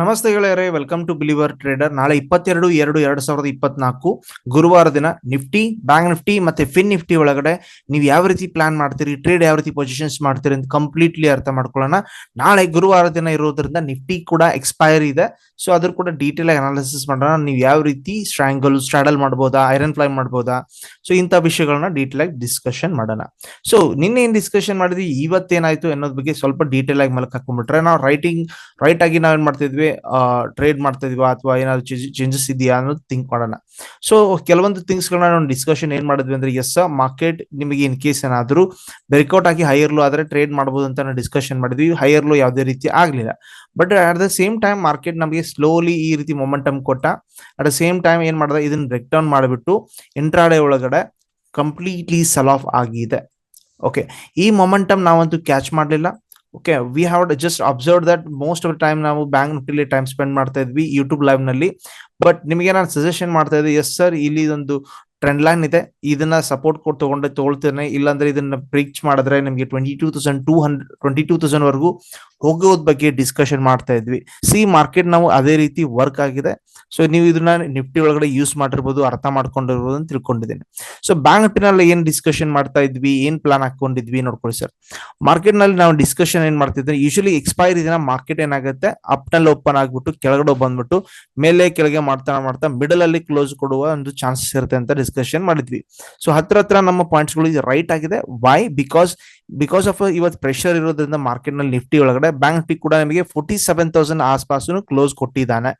ನಮಸ್ತೆ ಗೆಳೆಯರೇ welcome to believer trader ನಾಳೆ ಇಪ್ಪತ್ತೆರಡು, ಎರಡು, ಎರಡ್ ಸಾವಿರದ ಇಪ್ಪತ್ನಾಲ್ಕು, ಗುರುವಾರ ದಿನ ನಿಫ್ಟಿ, ಬ್ಯಾಂಕ್ ನಿಫ್ಟಿ ಮತ್ತೆ ಫಿನ್ ನಿಫ್ಟಿ ಒಳಗಡೆ ನೀವು ಯಾವ ರೀತಿ ಪ್ಲಾನ್ ಮಾಡ್ತೀರಿ ಟ್ರೇಡ್ ಯಾವ ರೀತಿ ಪೊಸಿಷನ್ಸ್ ಮಾಡ್ತೀರಿ ಅಂತ ಕಂಪ್ಲೀಟ್ಲಿ ಅರ್ಥ ಮಾಡ್ಕೊಳ್ಳೋಣ. ನಾಳೆ ಗುರುವಾರ ದಿನ ಇರೋದ್ರಿಂದ ನಿಫ್ಟಿ ಕೂಡ ಎಕ್ಸ್ಪೈರ್ ಇದೆ. ಸೊ ಅದ್ರ ಕೂಡ ಡೀಟೇಲ್ ಆಗಿ ಅನಾಲಿಸಿಸ್ ಮಾಡೋಣ. ನೀವು ಯಾವ ರೀತಿ ಸ್ಟ್ರಾಂಗಲ್ ಸ್ಟ್ರಾಡಲ್ ಮಾಡ್ಬೋದಾ ಐರನ್ ಫ್ಲೈ ಮಾಡ್ಬೋದಾ? ಸೊ ಇಂಥ ವಿಷಯಗಳನ್ನ ಡೀಟೇಲ್ ಆಗಿ ಡಿಸ್ಕಷನ್ ಮಾಡೋಣ. ಸೊ ನಿನ್ನೆ ಏನ್ ಡಿಸ್ಕಷನ್ ಮಾಡಿದ್ವಿ? ಇವತ್ತೇನಾಯ್ತು ಅನ್ನೋದ್ ಬಗ್ಗೆ ಸ್ವಲ್ಪ ಡೀಟೇಲ್ ಆಗಿ ಮಲಕ್ ಹಾಕೊಂಡ್ಬಿಟ್ರೆ, ನಾವು ರೈಟಿಂಗ್ ರೈಟ್ ಆಗಿ ನಾವೇನ್ ಮಾಡ್ತಿದ್ವಿ? ಟ್ರೇಡ್ ಮಾಡ್ತಾ ಇದೀವ ಅಥವಾ ಏನಾದ್ರು ಚೇಂಜಸ್ ಇದೆಯಾ ಅನ್ನೋದು ಥಿಂಕ್ ಮಾಡೋಣ. ಸೊ ಕೆಲವೊಂದು ಥಿಂಗ್ಸ್ ಗಳನ್ನ ನಾವು ಡಿಸ್ಕಷನ್ ಏನ್ ಮಾಡಿದ್ವಿ ಅಂದ್ರೆ ಎಸ್ ಮಾರ್ಕೆಟ್ ನಿಮಗೆ ಇನ್ ಕೇಸ್ ಏನಾದ್ರು ಬ್ರೇಕ್ಔಟ್ ಆಗಿ ಹೈಯರ್ ಲೋ ಆದ್ರೆ ಟ್ರೇಡ್ ಮಾಡಬಹುದು ಅಂತ ನಾವು ಡಿಸ್ಕಷನ್ ಮಾಡಿದ್ವಿ. ಹೈಯರ್ ಲೋ ಯಾವುದೇ ರೀತಿ ಆಗ್ಲಿಲ್ಲ. But at the same time market ನಮಗೆ ಸ್ಲೋಲಿ ಈ ರೀತಿ ಮೊಮೆಂಟಮ್ ಕೊಟ್ಟ. ಅಟ್ ದ ಸೇಮ್ ಟೈಮ್ ಏನ್ ಮಾಡಿದ, ಇದನ್ನ ಬ್ರೇಕ್ ಡೌನ್ ಮಾಡಿಬಿಟ್ಟು ಇಂಟ್ರಾಡೆ ಒಳಗಡೆ ಕಂಪ್ಲೀಟ್ಲಿ ಸೆಲ್ ಆಫ್ ಆಗಿದೆ. ಓಕೆ ಈ ಮೊಮೆಂಟಮ್ ನಾವಂತೂ ಕ್ಯಾಚ್ ಮಾಡಲಿಲ್ಲ. Okay we have just observe that most of time ನಾವು ಬ್ಯಾಂಕ್ ನಿಫ್ಟಿಲಿ ಟೈಮ್ ಸ್ಪೆಂಡ್ ಮಾಡ್ತಾ ಇದ್ವಿ ಯೂಟ್ಯೂಬ್ ಲೈವ್ನಲ್ಲಿ. ಬಟ್ ನಿಮಗೆ ನಾನು ಸಜೆಷನ್ ಮಾಡ್ತಾ ಇದ್ದೆ ಎಸ್ ಸರ್ ಇಲ್ಲಿ ಒಂದು ಟ್ರೆಂಡ್ ಲೈನ್ ಇದೆ. ಇದನ್ನ ಸಪೋರ್ಟ್ ಕೊಟ್ಟು ತಗೊಂಡೆ, ತಗೊಳ್ತೇನೆ. ಇಲ್ಲಾಂದ್ರೆ ಇದನ್ನ ಬ್ರೀಚ್ ಮಾಡಿದ್ರೆ ನಿಮಗೆ twenty two thousand two hundred twenty two thousand ವರೆಗೂ ಹೋಗೋದ್ ಬಗ್ಗೆ ಡಿಸ್ಕಷನ್ ಮಾಡ್ತಾ ಇದ್ವಿ. ಸಿ ಮಾರ್ಕೆಟ್ ನಾವು ಅದೇ ರೀತಿ ವರ್ಕ್ ಆಗಿದೆ. ಸೊ ನೀವು ಇದನ್ನ ನಿಫ್ಟಿ ಒಳಗಡೆ ಯೂಸ್ ಮಾಡಿರ್ಬೋದು, ಅರ್ಥ ಮಾಡ್ಕೊಂಡಿರ್ಬೋದು ಅಂತ ತಿಳ್ಕೊಂಡಿದ್ದೇನೆ. ಸೊ ಬ್ಯಾಂಕ್ ನಿಫ್ಟಿನಲ್ಲಿ ಏನ್ ಡಿಸ್ಕಷನ್ ಮಾಡ್ತಾ ಇದ್ವಿ, ಏನ್ ಪ್ಲಾನ್ ಹಾಕೊಂಡಿದ್ವಿ ನೋಡ್ಕೊಳ್ಳಿ ಸರ್ ಮಾರ್ಕೆಟ್ನಲ್ಲಿ ನಾವು ಡಿಸ್ಕಷನ್ ಏನ್ ಮಾಡ್ತಿದ್ರೆ ಯೂಶಲಿ ಎಕ್ಸ್ಪೈರಿ ದಿನ ಮಾರ್ಕೆಟ್ ಏನಾಗುತ್ತೆ ಅಪ್ನಲ್ಲಿ ಓಪನ್ ಆಗ್ಬಿಟ್ಟು, ಕೆಳಗಡೆ ಬಂದ್ಬಿಟ್ಟು, ಮೇಲೆ ಕೆಳಗೆ ಮಾಡ್ತಾ ಮಾಡ್ತಾ ಮಿಡಲ್ ಅಲ್ಲಿ ಕ್ಲೋಸ್ ಕೊಡುವ ಒಂದು ಚಾನ್ಸಸ್ ಇರುತ್ತೆ ಅಂತ ಡಿಸ್ಕಷನ್ ಮಾಡಿದ್ವಿ. ಸೊ ಹತ್ರ ಹತ್ರ ನಮ್ಮ ಪಾಯಿಂಟ್ಸ್ಗಳು ರೈಟ್ ಆಗಿದೆ. ವೈ ಬಿಕಾಸ್ ಬಿಕಾಸ್ ಆಫ್ ಇವತ್ತು ಪ್ರೆಷರ್ ಇರೋದ್ರಿಂದ ಮಾರ್ಕೆಟ್ನಲ್ಲಿ ನಿಫ್ಟಿ ಒಳಗಡೆ ಬ್ಯಾಂಕ್ ನಿಫ್ಟಿ ಕೂಡ ನಿಮಗೆ ಫೋರ್ಟಿ ಸೆವೆನ್ ತೌಸಂಡ್ ಆಸ್ಪಾಸು ಕ್ಲೋಸ್ ಕೊಟ್ಟಿದ್ದಾನೆ.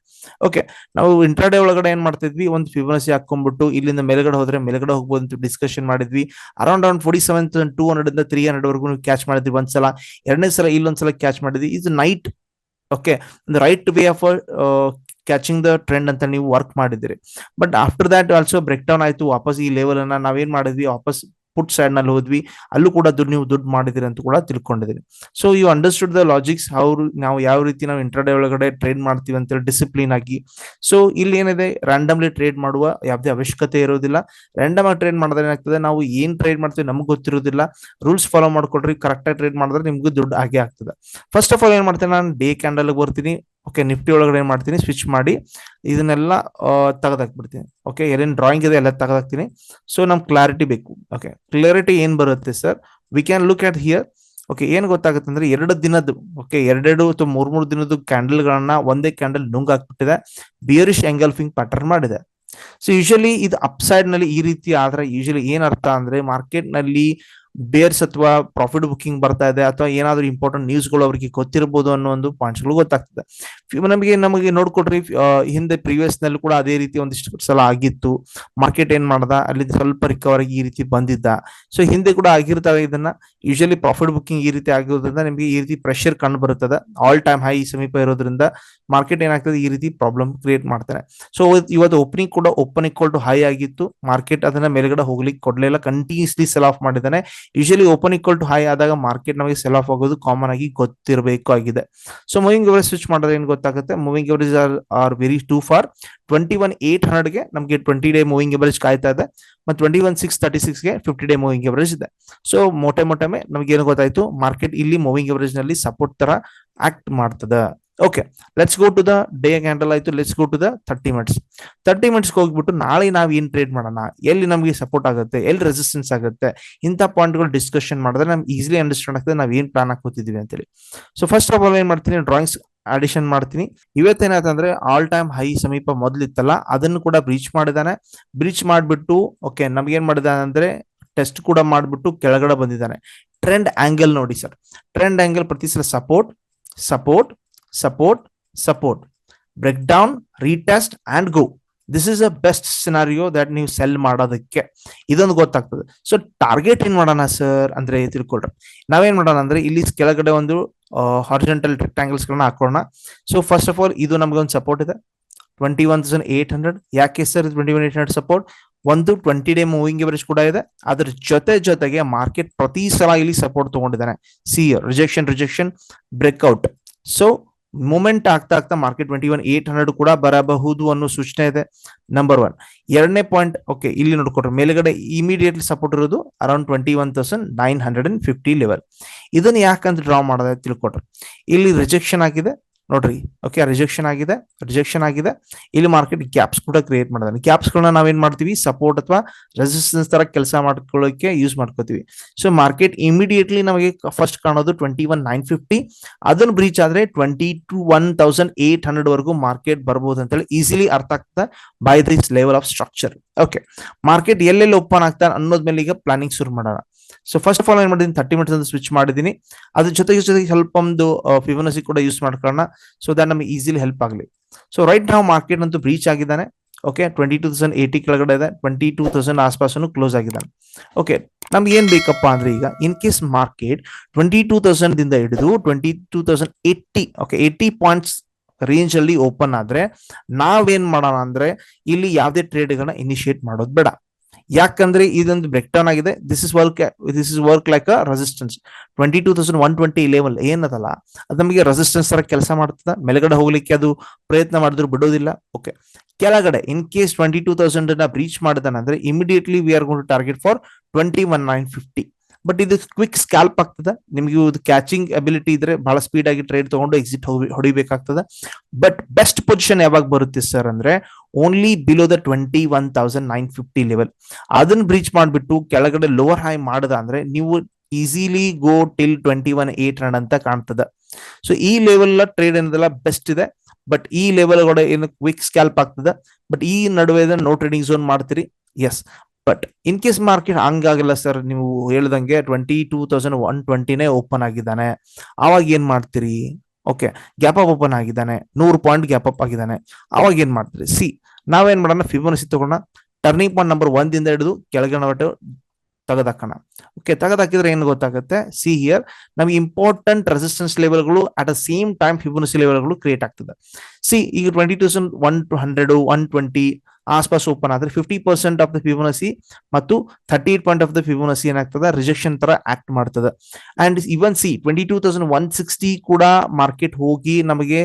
ಓಕೆ ನಾವು ಇಂಟ್ರಾಡೇ ಒಳಗಡೆ ಏನ್ ಮಾಡ್ತಿದ್ವಿ? ಒಂದು ಫಿಬನಸಿ ಹಾಕೊಂಡ್ಬಿಟ್ಟು ಇಲ್ಲಿಂದ ಮೇಲ್ಗಡೆ ಹೋದ್ರೆ ಮೇಲ್ಗಡೆ ಹೋಗ್ಬೋದು ಅಂತ ಡಿಸ್ಕಷನ್ ಮಾಡಿದ್ವಿ. Around around forty seven thousand two hundred ಇಂದ ತ್ರೀ ಹಂಡ್ರೆಡ್ ವರೆಗೂ ಕ್ಯಾಚ್ ಮಾಡಿದ್ವಿ ಒಂದ್ಸಲ. ಎರಡನೇ ಸಲ ಇಲ್ಲೊಂದ್ಸಲ ಕ್ಯಾಚ್ ಮಾಡಿದ್ವಿ. ಇದು night okay right way of catching the trend ಅಂತ ನೀವು ವರ್ಕ್ ಮಾಡಿದ್ರಿ but after that also break down ಆಯ್ತು. ವಾಪಸ್ ಈ ಲೆವೆಲ್ ಅನ್ನ ನಾವೇನ್ ಮಾಡಿದ್ವಿ? ವಾಪಸ್ ಪುಟ್ ಸೈಡ್ನಲ್ಲಿ ಹೋದ್ವಿ, ಅಲ್ಲೂ ಕೂಡ ದುಡ್ಡು ನೀವು ದುಡ್ಡು ಮಾಡಿದಿರಿ ಅಂತ ಕೂಡ ತಿಳ್ಕೊಂಡಿದ್ದೀನಿ so you understood the logics ಅವ್ರು ನಾವು ಯಾವ ರೀತಿ ನಾವು ಇಂಟರ್ಡೇ ಒಳಗಡೆ ಟ್ರೇಡ್ ಮಾಡ್ತೀವಿ ಅಂತೇಳಿ ಡಿಸಿಪ್ಲಿನ್ ಆಗಿ. ಸೊ ಇಲ್ಲಿ ಏನಿದೆ ರ್ಯಾಂಡಮ್ಲಿ ಟ್ರೇಡ್ ಮಾಡುವ ಯಾವುದೇ ಅವಶ್ಯಕತೆ ಇರೋದಿಲ್ಲ. ರ್ಯಾಂಡಮ್ ಆಗಿ ಟ್ರೇಡ್ ಮಾಡಿದ್ರೆ ಏನಾಗ್ತದೆ, ನಾವು ಏನ್ ಟ್ರೇಡ್ ಮಾಡ್ತೀವಿ ನಮ್ಗೆ ಗೊತ್ತಿರೋದಿಲ್ಲ. ರೂಲ್ಸ್ ಫಾಲೋ ಮಾಡ್ಕೊಡ್ರಿ ಕರೆಕ್ಟ್ ಆಗಿ ಟ್ರೇಡ್ ಮಾಡಿದ್ರೆ ನಿಮ್ಗೂ ದುಡ್ಡು ಆಗೇ ಆಗ್ತದೆ. ಫಸ್ಟ್ ಆಫ್ ಆಲ್ ಏನ್ ಮಾಡ್ತೇನೆ, ನಾನು ಡೇ ಕ್ಯಾಂಡಲ್ ಬರ್ತೀನಿ. ಓಕೆ ನಿಫ್ಟಿ ಒಳಗಡೆ ಏನ್ ಮಾಡ್ತೀನಿ? ಸ್ವಿಚ್ ಮಾಡಿ ಇದನ್ನೆಲ್ಲ ತೆಗೆದಾಕ್ಬಿಡ್ತೀನಿ. ಓಕೆ ಏನೇನು ಡ್ರಾಯಿಂಗ್ ಇದೆ ಎಲ್ಲ ತೆಗೆದಾಕ್ತೀನಿ. ಸೊ ನಮ್ಗೆ ಕ್ಲಾರಿಟಿ ಬೇಕು. ಓಕೆ ಕ್ಲಾರಿಟಿ ಏನ್ ಬರುತ್ತೆ sir we can look at here okay ಏನ್ ಗೊತ್ತಾಗುತ್ತೆ ಅಂದ್ರೆ ಎರಡು ದಿನದ ಓಕೆ ಎರಡೆರಡು ಅಥವಾ ಮೂರ್ ಮೂರು ದಿನದ ಕ್ಯಾಂಡಲ್ ಗಳನ್ನ ಒಂದೇ ಕ್ಯಾಂಡಲ್ ನುಂಗ್ ಹಾಕ್ಬಿಟ್ಟಿದೆ. ಬಿಯರಿಶ್ ಎಂಗಲ್ಫಿಂಗ್ ಪ್ಯಾಟರ್ನ್ ಮಾಡಿದೆ. ಸೊ ಯೂಶಲಿ ಇದು ಅಪ್ ಸೈಡ್ನಲ್ಲಿ ಈ ರೀತಿ ಆದ್ರೆ ಯೂಶಲಿ ಏನ್ ಅರ್ಥ ಅಂದ್ರೆ ಮಾರ್ಕೆಟ್ನಲ್ಲಿ ಬೇರ್ಸ್ ಅಥವಾ ಪ್ರಾಫಿಟ್ ಬುಕಿಂಗ್ ಬರ್ತಾ ಇದೆ ಅಥವಾ ಏನಾದರೂ ಇಂಪಾರ್ಟೆಂಟ್ ನ್ಯೂಸ್ಗಳು ಅವರಿಗೆ ಗೊತ್ತಿರಬಹುದು ಅನ್ನೋ ಒಂದು ಪಾಯಿಂಟ್ಸ್ಗಳು ಗೊತ್ತಾಗ್ತದೆ. ನಮಗೆ ನಮಗೆ ನೋಡ್ಕೊಡ್ರಿ ಹಿಂದೆ ಪ್ರೀವಿಯಸ್ನಲ್ಲಿ ಕೂಡ ಅದೇ ರೀತಿ ಒಂದಿಷ್ಟು ಸಲ ಆಗಿತ್ತು. ಮಾರ್ಕೆಟ್ ಏನ್ ಮಾಡ್ದ? ಅಲ್ಲಿ ಸ್ವಲ್ಪ ರಿಕವರ್ ಈ ರೀತಿ ಬಂದಿದ್ದ. ಸೊ ಹಿಂದೆ ಕೂಡ ಆಗಿರ್ತವೆ ಇದನ್ನ. ಯೂಶಲಿ ಪ್ರಾಫಿಟ್ ಬುಕಿಂಗ್ ಈ ರೀತಿ ಆಗಿರೋದ್ರಿಂದ ನಿಮಗೆ ಈ ರೀತಿ ಪ್ರೆಷರ್ ಕಂಡು ಬರುತ್ತದೆ. ಆಲ್ ಟೈಮ್ ಹೈ ಸಮೀಪ ಇರೋದ್ರಿಂದ ಮಾರ್ಕೆಟ್ ಏನಾಗ್ತದೆ? ಈ ರೀತಿ ಪ್ರಾಬ್ಲಮ್ ಕ್ರಿಯೇಟ್ ಮಾಡ್ತಾರೆ. ಸೊ ಇವತ್ತು ಓಪನಿಂಗ್ ಕೂಡ ಓಪನ್ ಇಕ್ವಲ್ ಟು ಹೈ ಆಗಿತ್ತು. ಮಾರ್ಕೆಟ್ ಅದನ್ನ ಮೇಲ್ಗಡೆ ಹೋಗ್ಲಿಕ್ಕೆ ಕೊಡ್ಲಿಲ್ಲ ಕಂಟಿನ್ಯೂಸ್ಲಿ ಸೆಲ್ ಆಫ್ ಮಾಡಿದ್ದಾನೆ. Usually open equal to high ಆದಾಗ ಮಾರ್ಕೆಟ್ ನಮಗೆ ಸೆಲ್ ಆಫ್ ಆಗೋದು ಕಾಮನ್ ಆಗಿ ಗೊತ್ತಿರಬೇಕು ಆಗಿದೆ. ಸೊ ಮೂವಿಂಗ್ ಎವರೇಜ್ ಸ್ವಿಚ್ ಮಾಡಿದ್ರೆ ಏನ್ ಗೊತ್ತಾಗುತ್ತೆ? Moving average are are very to for twenty one eight ಹಂಡ್ರೆಡ್ಗೆ ನಮಗೆ ಟ್ವೆಂಟಿ ಡೇ ಮೂವಿಂಗ್ ಎವರೇಜ್ ಕಾಯ್ತಾ ಇದೆ. ಮತ್ತು ಟ್ವೆಂಟಿ ಒನ್ ಸಿಕ್ಸ್ ತರ್ಟಿ ಸಿಕ್ಸ್ಗೆ ಫಿಫ್ಟಿ ಡೇ ಮೂವಿಂಗ್ ಎವರೇಜ್ ಇದೆ. ಸೊ ಮೊಟೆ ಮೊಟ್ಟೆಮೆ ನಮ್ಗೆ ಏನು ಗೊತ್ತಾಯ್ತು? ಮಾರ್ಕೆಟ್ ಇಲ್ಲಿ ಮೂವಿಂಗ್ ಎವರೇಜ್ನಲ್ಲಿ ಸಪೋರ್ಟ್ ತರ ಆಕ್ಟ್ ಮಾಡ್ತದೆ. Okay let's go to the day candle ಆಯ್ತು. Let's go to the thirty minutes thirty ಮಿನಿಟ್ಸ್ಗೆ ಹೋಗ್ಬಿಟ್ಟು ನಾಳೆ ನಾವು ಏನ್ ಟ್ರೇಡ್ ಮಾಡೋಣ? ಎಲ್ಲಿ ನಮಗೆ ಸಪೋರ್ಟ್ ಆಗುತ್ತೆ? ಎಲ್ಲಿ ರೆಸಿಸ್ಟೆನ್ಸ್ ಆಗುತ್ತೆ? ಇಂಥ ಪಾಯಿಂಟ್ಗಳು ಡಿಸ್ಕಷನ್ ಮಾಡಿದ್ರೆ ನಮ್ಗೆ ಈಸಿಲಿ ಅಂಡರ್ಸ್ಟ್ಯಾಂಡ್ ಆಗ್ತದೆ ನಾವು ಏನ್ ಪ್ಲಾನ್ ಹಾಕೋತಿದೀವಿ ಅಂತೇಳಿ. ಸೊ ಫಸ್ಟ್ ಆಫ್ ಆಲ್ ಏನ್ ಮಾಡ್ತೀನಿ? ಡ್ರಾಯಿಂಗ್ಸ್ ಅಡಿಷನ್ ಮಾಡ್ತೀನಿ. ಇವತ್ತೇನಾಯ್ತಂದ್ರೆ ಆಲ್ ಟೈಮ್ ಹೈ ಸಮೀಪ ಮೊದಲಿತ್ತಲ್ಲ ಅದನ್ನು ಕೂಡ ಬ್ರೀಚ್ ಮಾಡಿದಾನೆ. ಬ್ರೀಚ್ ಮಾಡಿಬಿಟ್ಟು ಓಕೆ ನಮ್ಗೆ ಏನ್ ಮಾಡಿದಾನೆ ಅಂದ್ರೆ ಟೆಸ್ಟ್ ಕೂಡ ಮಾಡಿಬಿಟ್ಟು ಕೆಳಗಡೆ ಬಂದಿದ್ದಾನೆ ಟ್ರೆಂಡ್ ಆಂಗಲ್ ನೋಡಿ ಸರ್. ಟ್ರೆಂಡ್ ಆಂಗಲ್ ಪ್ರತಿ ಸಲ support support support break down retest and go this is a best scenario that ನೀವು ಸೆಲ್ ಮಾಡೋದಕ್ಕೆ. ಇದೊಂದು ಗೊತ್ತಾಗ್ತದೆ. ಸೊ ಟಾರ್ಗೆಟ್ ಏನ್ ಮಾಡೋಣ ಸರ್ ಅಂದ್ರೆ ತಿಳ್ಕೊಳ್ರಿ. ನಾವೇನ್ ಮಾಡೋಣ ಅಂದ್ರೆ, ಇಲ್ಲಿ ಕೆಳಗಡೆ ಒಂದು ಹಾರಿಜೆಂಟಲ್ ರೆಕ್ಟಾಂಗಲ್ಸ್ ಗಳನ್ನ ಹಾಕೋಣ. ಸೊ ಫಸ್ಟ್ ಆಫ್ ಆಲ್ ಇದು ನಮ್ಗೆ ಒಂದು ಸಪೋರ್ಟ್ ಇದೆ. Twenty one thousand eight hundred ಯಾಕೆ sir twenty one eight hundred support ಒಂದು ಟ್ವೆಂಟಿ ಡೇ ಮೂವಿಂಗ್ ಎವರೇಜ್ ಕೂಡ ಇದೆ. ಅದ್ರ ಜೊತೆ ಜೊತೆಗೆ ಮಾರ್ಕೆಟ್ ಪ್ರತಿ ಸಲ ಇಲ್ಲಿ support ತಗೊಂಡಿದ್ದಾನೆ. See rejection rejection breakout so moment ಆಗ್ತಾ ಆಗ್ತಾ market twenty one eight hundred ಕೂಡ ಬರಬಹುದು ಅನ್ನೋ ಸೂಚನೆ ಇದೆ. ನಂಬರ್ ಒನ್ ಎರಡನೇ ಪಾಯಿಂಟ್ ಓಕೆ ಇಲ್ಲಿ ನೋಡ್ಕೊಟ್ರೆ ಮೇಲ್ಗಡೆ ಇಮಿಡಿಯೇಟ್ಲಿ ಸಪೋರ್ಟ್ ಇರೋದು around twenty one thousand nine hundred and fifty level ಇದನ್ನ ಯಾಕಂತ ಡ್ರಾ ಮಾಡೋದ ತಿಳ್ಕೊಟ್ರೆ ಇಲ್ಲಿ ರಿಜೆಕ್ಷನ್ ಆಗಿದೆ. ನೋಡ್ರಿ ಓಕೆ ರಿಜೆಕ್ಷನ್ ಆಗಿದೆ ರಿಜೆಕ್ಷನ್ ಆಗಿದೆ. ಇಲ್ಲಿ ಮಾರ್ಕೆಟ್ ಗ್ಯಾಪ್ಸ್ ಕೂಡ ಕ್ರಿಯೇಟ್ ಮಾಡಿದಾನೆ. ಗ್ಯಾಪ್ಸ್ ಗಳನ್ನ ನಾವೇನ್ ಮಾಡ್ತೀವಿ? ಸಪೋರ್ಟ್ ಅಥವಾ ರೆಸಿಸ್ಟೆನ್ಸ್ ತರ ಕೆಲಸ ಮಾಡ್ಕೊಳ್ಳೋಕೆ ಯೂಸ್ ಮಾಡ್ಕೋತೀವಿ. ಸೊ ಮಾರ್ಕೆಟ್ ಇಮಿಡಿಯೇಟ್ಲಿ ನಮಗೆ ಫಸ್ಟ್ ಕಾಣೋದು ಟ್ವೆಂಟಿ ಒನ್ ನೈನ್ ಫಿಫ್ಟಿ ಅದನ್ನು ಬ್ರೀಚ್ ಆದ್ರೆ twenty two one thousand eight hundred ವರೆಗೂ ಮಾರ್ಕೆಟ್ ಬರ್ಬೋದು ಅಂತೇಳಿ ಈಸಿಲಿ ಅರ್ಥ ಆಗ್ತದೆ by this level of structure okay market ಎಲ್ಲೆಲ್ಲಿ ಓಪನ್ ಆಗ್ತಾರೆ ಅನ್ನೋದ್ ಮೇಲೆ ಈಗ ಪ್ಲಾನಿಂಗ್ ಶುರು ಮಾಡೋಣ. ಸೊ ಫಸ್ಟ್ ಆಫ್ ಆಲ್ ಏನ್ ಮಾಡಿದೀನಿ ತರ್ಟಿ ಮಿನಿಟ್ಸ್ ಅಂತ ಸ್ವಿಚ್ ಮಾಡಿದೀನಿ ಅದ್ರ ಜೊತೆಗೆ ಜೊತೆಗೆ ಸ್ವಲ್ಪ ಒಂದು ಫಿವನಸಿ ಕೂಡ ಯೂಸ್ ಮಾಡ್ಕೊಳ್ಳೋಣ. ಸೊ ದಟ್ ನಮಗೆ ಈಸಿಲಿ ಹೆಲ್ಪ್ ಆಗಲಿ. ಸೊ ರೈಟ್ ನಾವು ಮಾರ್ಕೆಟ್ ಅಂತೂ ಬ್ರೀಚ್ ಆಗಿದ್ದಾನೆ. Okay twenty two thousand eighty ಕೆಳಗಡೆ ಇದೆ. ಟ್ವೆಂಟಿ ಟೂ ತೌಸಂಡ್ ಆಸ್ಪಾಸನು ಕ್ಲೋಸ್ ಆಗಿದ್ದಾನೆ. ಓಕೆ ನಮ್ಗೆ ಏನ್ ಬೇಕಪ್ಪ ಅಂದ್ರೆ ಈಗ in case market twenty two thousand ದಿಂದ ಹಿಡಿದು twenty two thousand eighty okay eighty points range ಅಲ್ಲಿ ಓಪನ್ ಆದ್ರೆ ನಾವೇನ್ ಮಾಡೋಣ ಅಂದ್ರೆ, ಇಲ್ಲಿ ಯಾವುದೇ ಟ್ರೇಡ್ಗಳನ್ನ ಇನಿಷಿಯೇಟ್ ಮಾಡೋದು ಬೇಡ. ಯಾಕಂದ್ರೆ ಇದೊಂದು ಬ್ರೇಕ್ ಡೌನ್ ಆಗಿದೆ. This is work this is work like a resistance twenty two thousand one twenty level ಏನದಲ್ಲ? ಅದು ನಮಗೆ ರೆಸಿಸ್ಟೆನ್ಸ್ ತರ ಕೆಲಸ ಮಾಡ್ತದೆ. ಮೇಲ್ಗಡೆ ಹೋಗ್ಲಿಕ್ಕೆ ಅದು ಪ್ರಯತ್ನ ಮಾಡಿದ್ರು ಬಿಡೋದಿಲ್ಲ. ಓಕೆ ಕೆಳಗಡೆ in case twenty two thousand breach ಮಾಡಿದಾನಂದ್ರೆ immediately we are gone to target for twenty one nine fifty but ಇದು ಕ್ವಿಕ್ ಸ್ಕ್ಯಾಲ್ಪ್ ಆಗ್ತದೆ. ನಿಮಗೆ ಇದು ಕ್ಯಾಚಿಂಗ್ ಅಬಿಲಿಟಿ ಇದ್ರೆ ಬಹಳ ಸ್ಪೀಡ್ ಆಗಿ ಟ್ರೇಡ್ ತಗೊಂಡು ಎಕ್ಸಿಟ್ ಹೊಡಿಬೇಕಾಗ್ತದೆ. ಬಟ್ ಬೆಸ್ಟ್ ಪೊಸಿಷನ್ ಯಾವಾಗ ಬರುತ್ತೆ ಸರ್ ಅಂದ್ರೆ only below the twenty one thousand nine fifty level ಅದನ್ನ ಬ್ರೀಚ್ ಮಾಡಿಬಿಟ್ಟು ಕೆಳಗಡೆ ಲೋವರ್ ಹೈ ಮಾಡದ ಅಂದ್ರೆ ನೀವು easily go till twenty one eight hundred ಅಂತ ಕಾಣ್ತದೆ. ಸೊ ಈ ಲೆವೆಲ್ ಟ್ರೇಡ್ ಏನದಲ್ಲ ಬೆಸ್ಟ್ ಇದೆ. ಬಟ್ ಈ ಲೆವೆಲ್ ಕೂಡ ಏನು ಕ್ವಿಕ್ ಸ್ಕ್ಯಾಲ್ಪ್ ಆಗ್ತದೆ. ಬಟ್ ಈ ನಡುವೆ ನೋ ಟ್ರೇಡಿಂಗ್ ಝೋನ್ ಮಾಡ್ತೀರಿ? Yes but in case market ಹಂಗಾಗಲ್ಲ sir ನೀವು ಹೇಳ್ದಂಗೆ ಟ್ವೆಂಟಿ ಟೂ ತೌಸಂಡ್ ಒನ್ ಟ್ವೆಂಟಿನೇ ಓಪನ್ ಆಗಿದ್ದಾನೆ. ಅವಾಗ ಏನ್ ಮಾಡ್ತೀರಿ? ಓಕೆ ಗ್ಯಾಪ್ ಅಪ್ ಓಪನ್ ಆಗಿದ್ದಾನೆ. ನೂರು ಪಾಯಿಂಟ್ ಗ್ಯಾಪ್ ಅಪ್ ಆಗಿದ್ದಾನೆ. ಅವಾಗ ಏನ್ ಮಾಡ್ತೀರಿ? ಸಿ ನಾವೇನ್ ಮಾಡೋಣ? ಫಿಬೋನಸಿ ತಗೋಣ. ಟರ್ನಿಂಗ್ ಪಾಯಿಂಟ್ ನಂಬರ್ ಒಂದಿಂದ ಹಿಡಿದು ಕೆಳಗಣ ಒಟ್ಟು ತೆಗೆದಾಕೋಣ. ಓಕೆ ತೆಗೆದಾಕಿದ್ರೆ ಏನು ಗೊತ್ತಾಗುತ್ತೆ? ಸಿ ಹಿಯರ್ ನಮ್ಗೆ important resistance ಲೆವೆಲ್ಗಳು at a same time Fibonacci ಲೆವೆಲ್ಗಳು create ಆಗ್ತದೆ. ಸಿ ಈಗ twenty thousand one two hundred one twenty ಆಸ್ಪಾಸ್ open ಆದ್ರೆ fifty percent of the Fibonacci ಮತ್ತು thirty eight point of the Fibonacci ಏನಾಗ್ತದೆ? Rejection ತರ act ಮಾಡ್ತದೆ. And even see twenty two thousand one sixty ಕೂಡ market ಹೋಗಿ ನಮಗೆ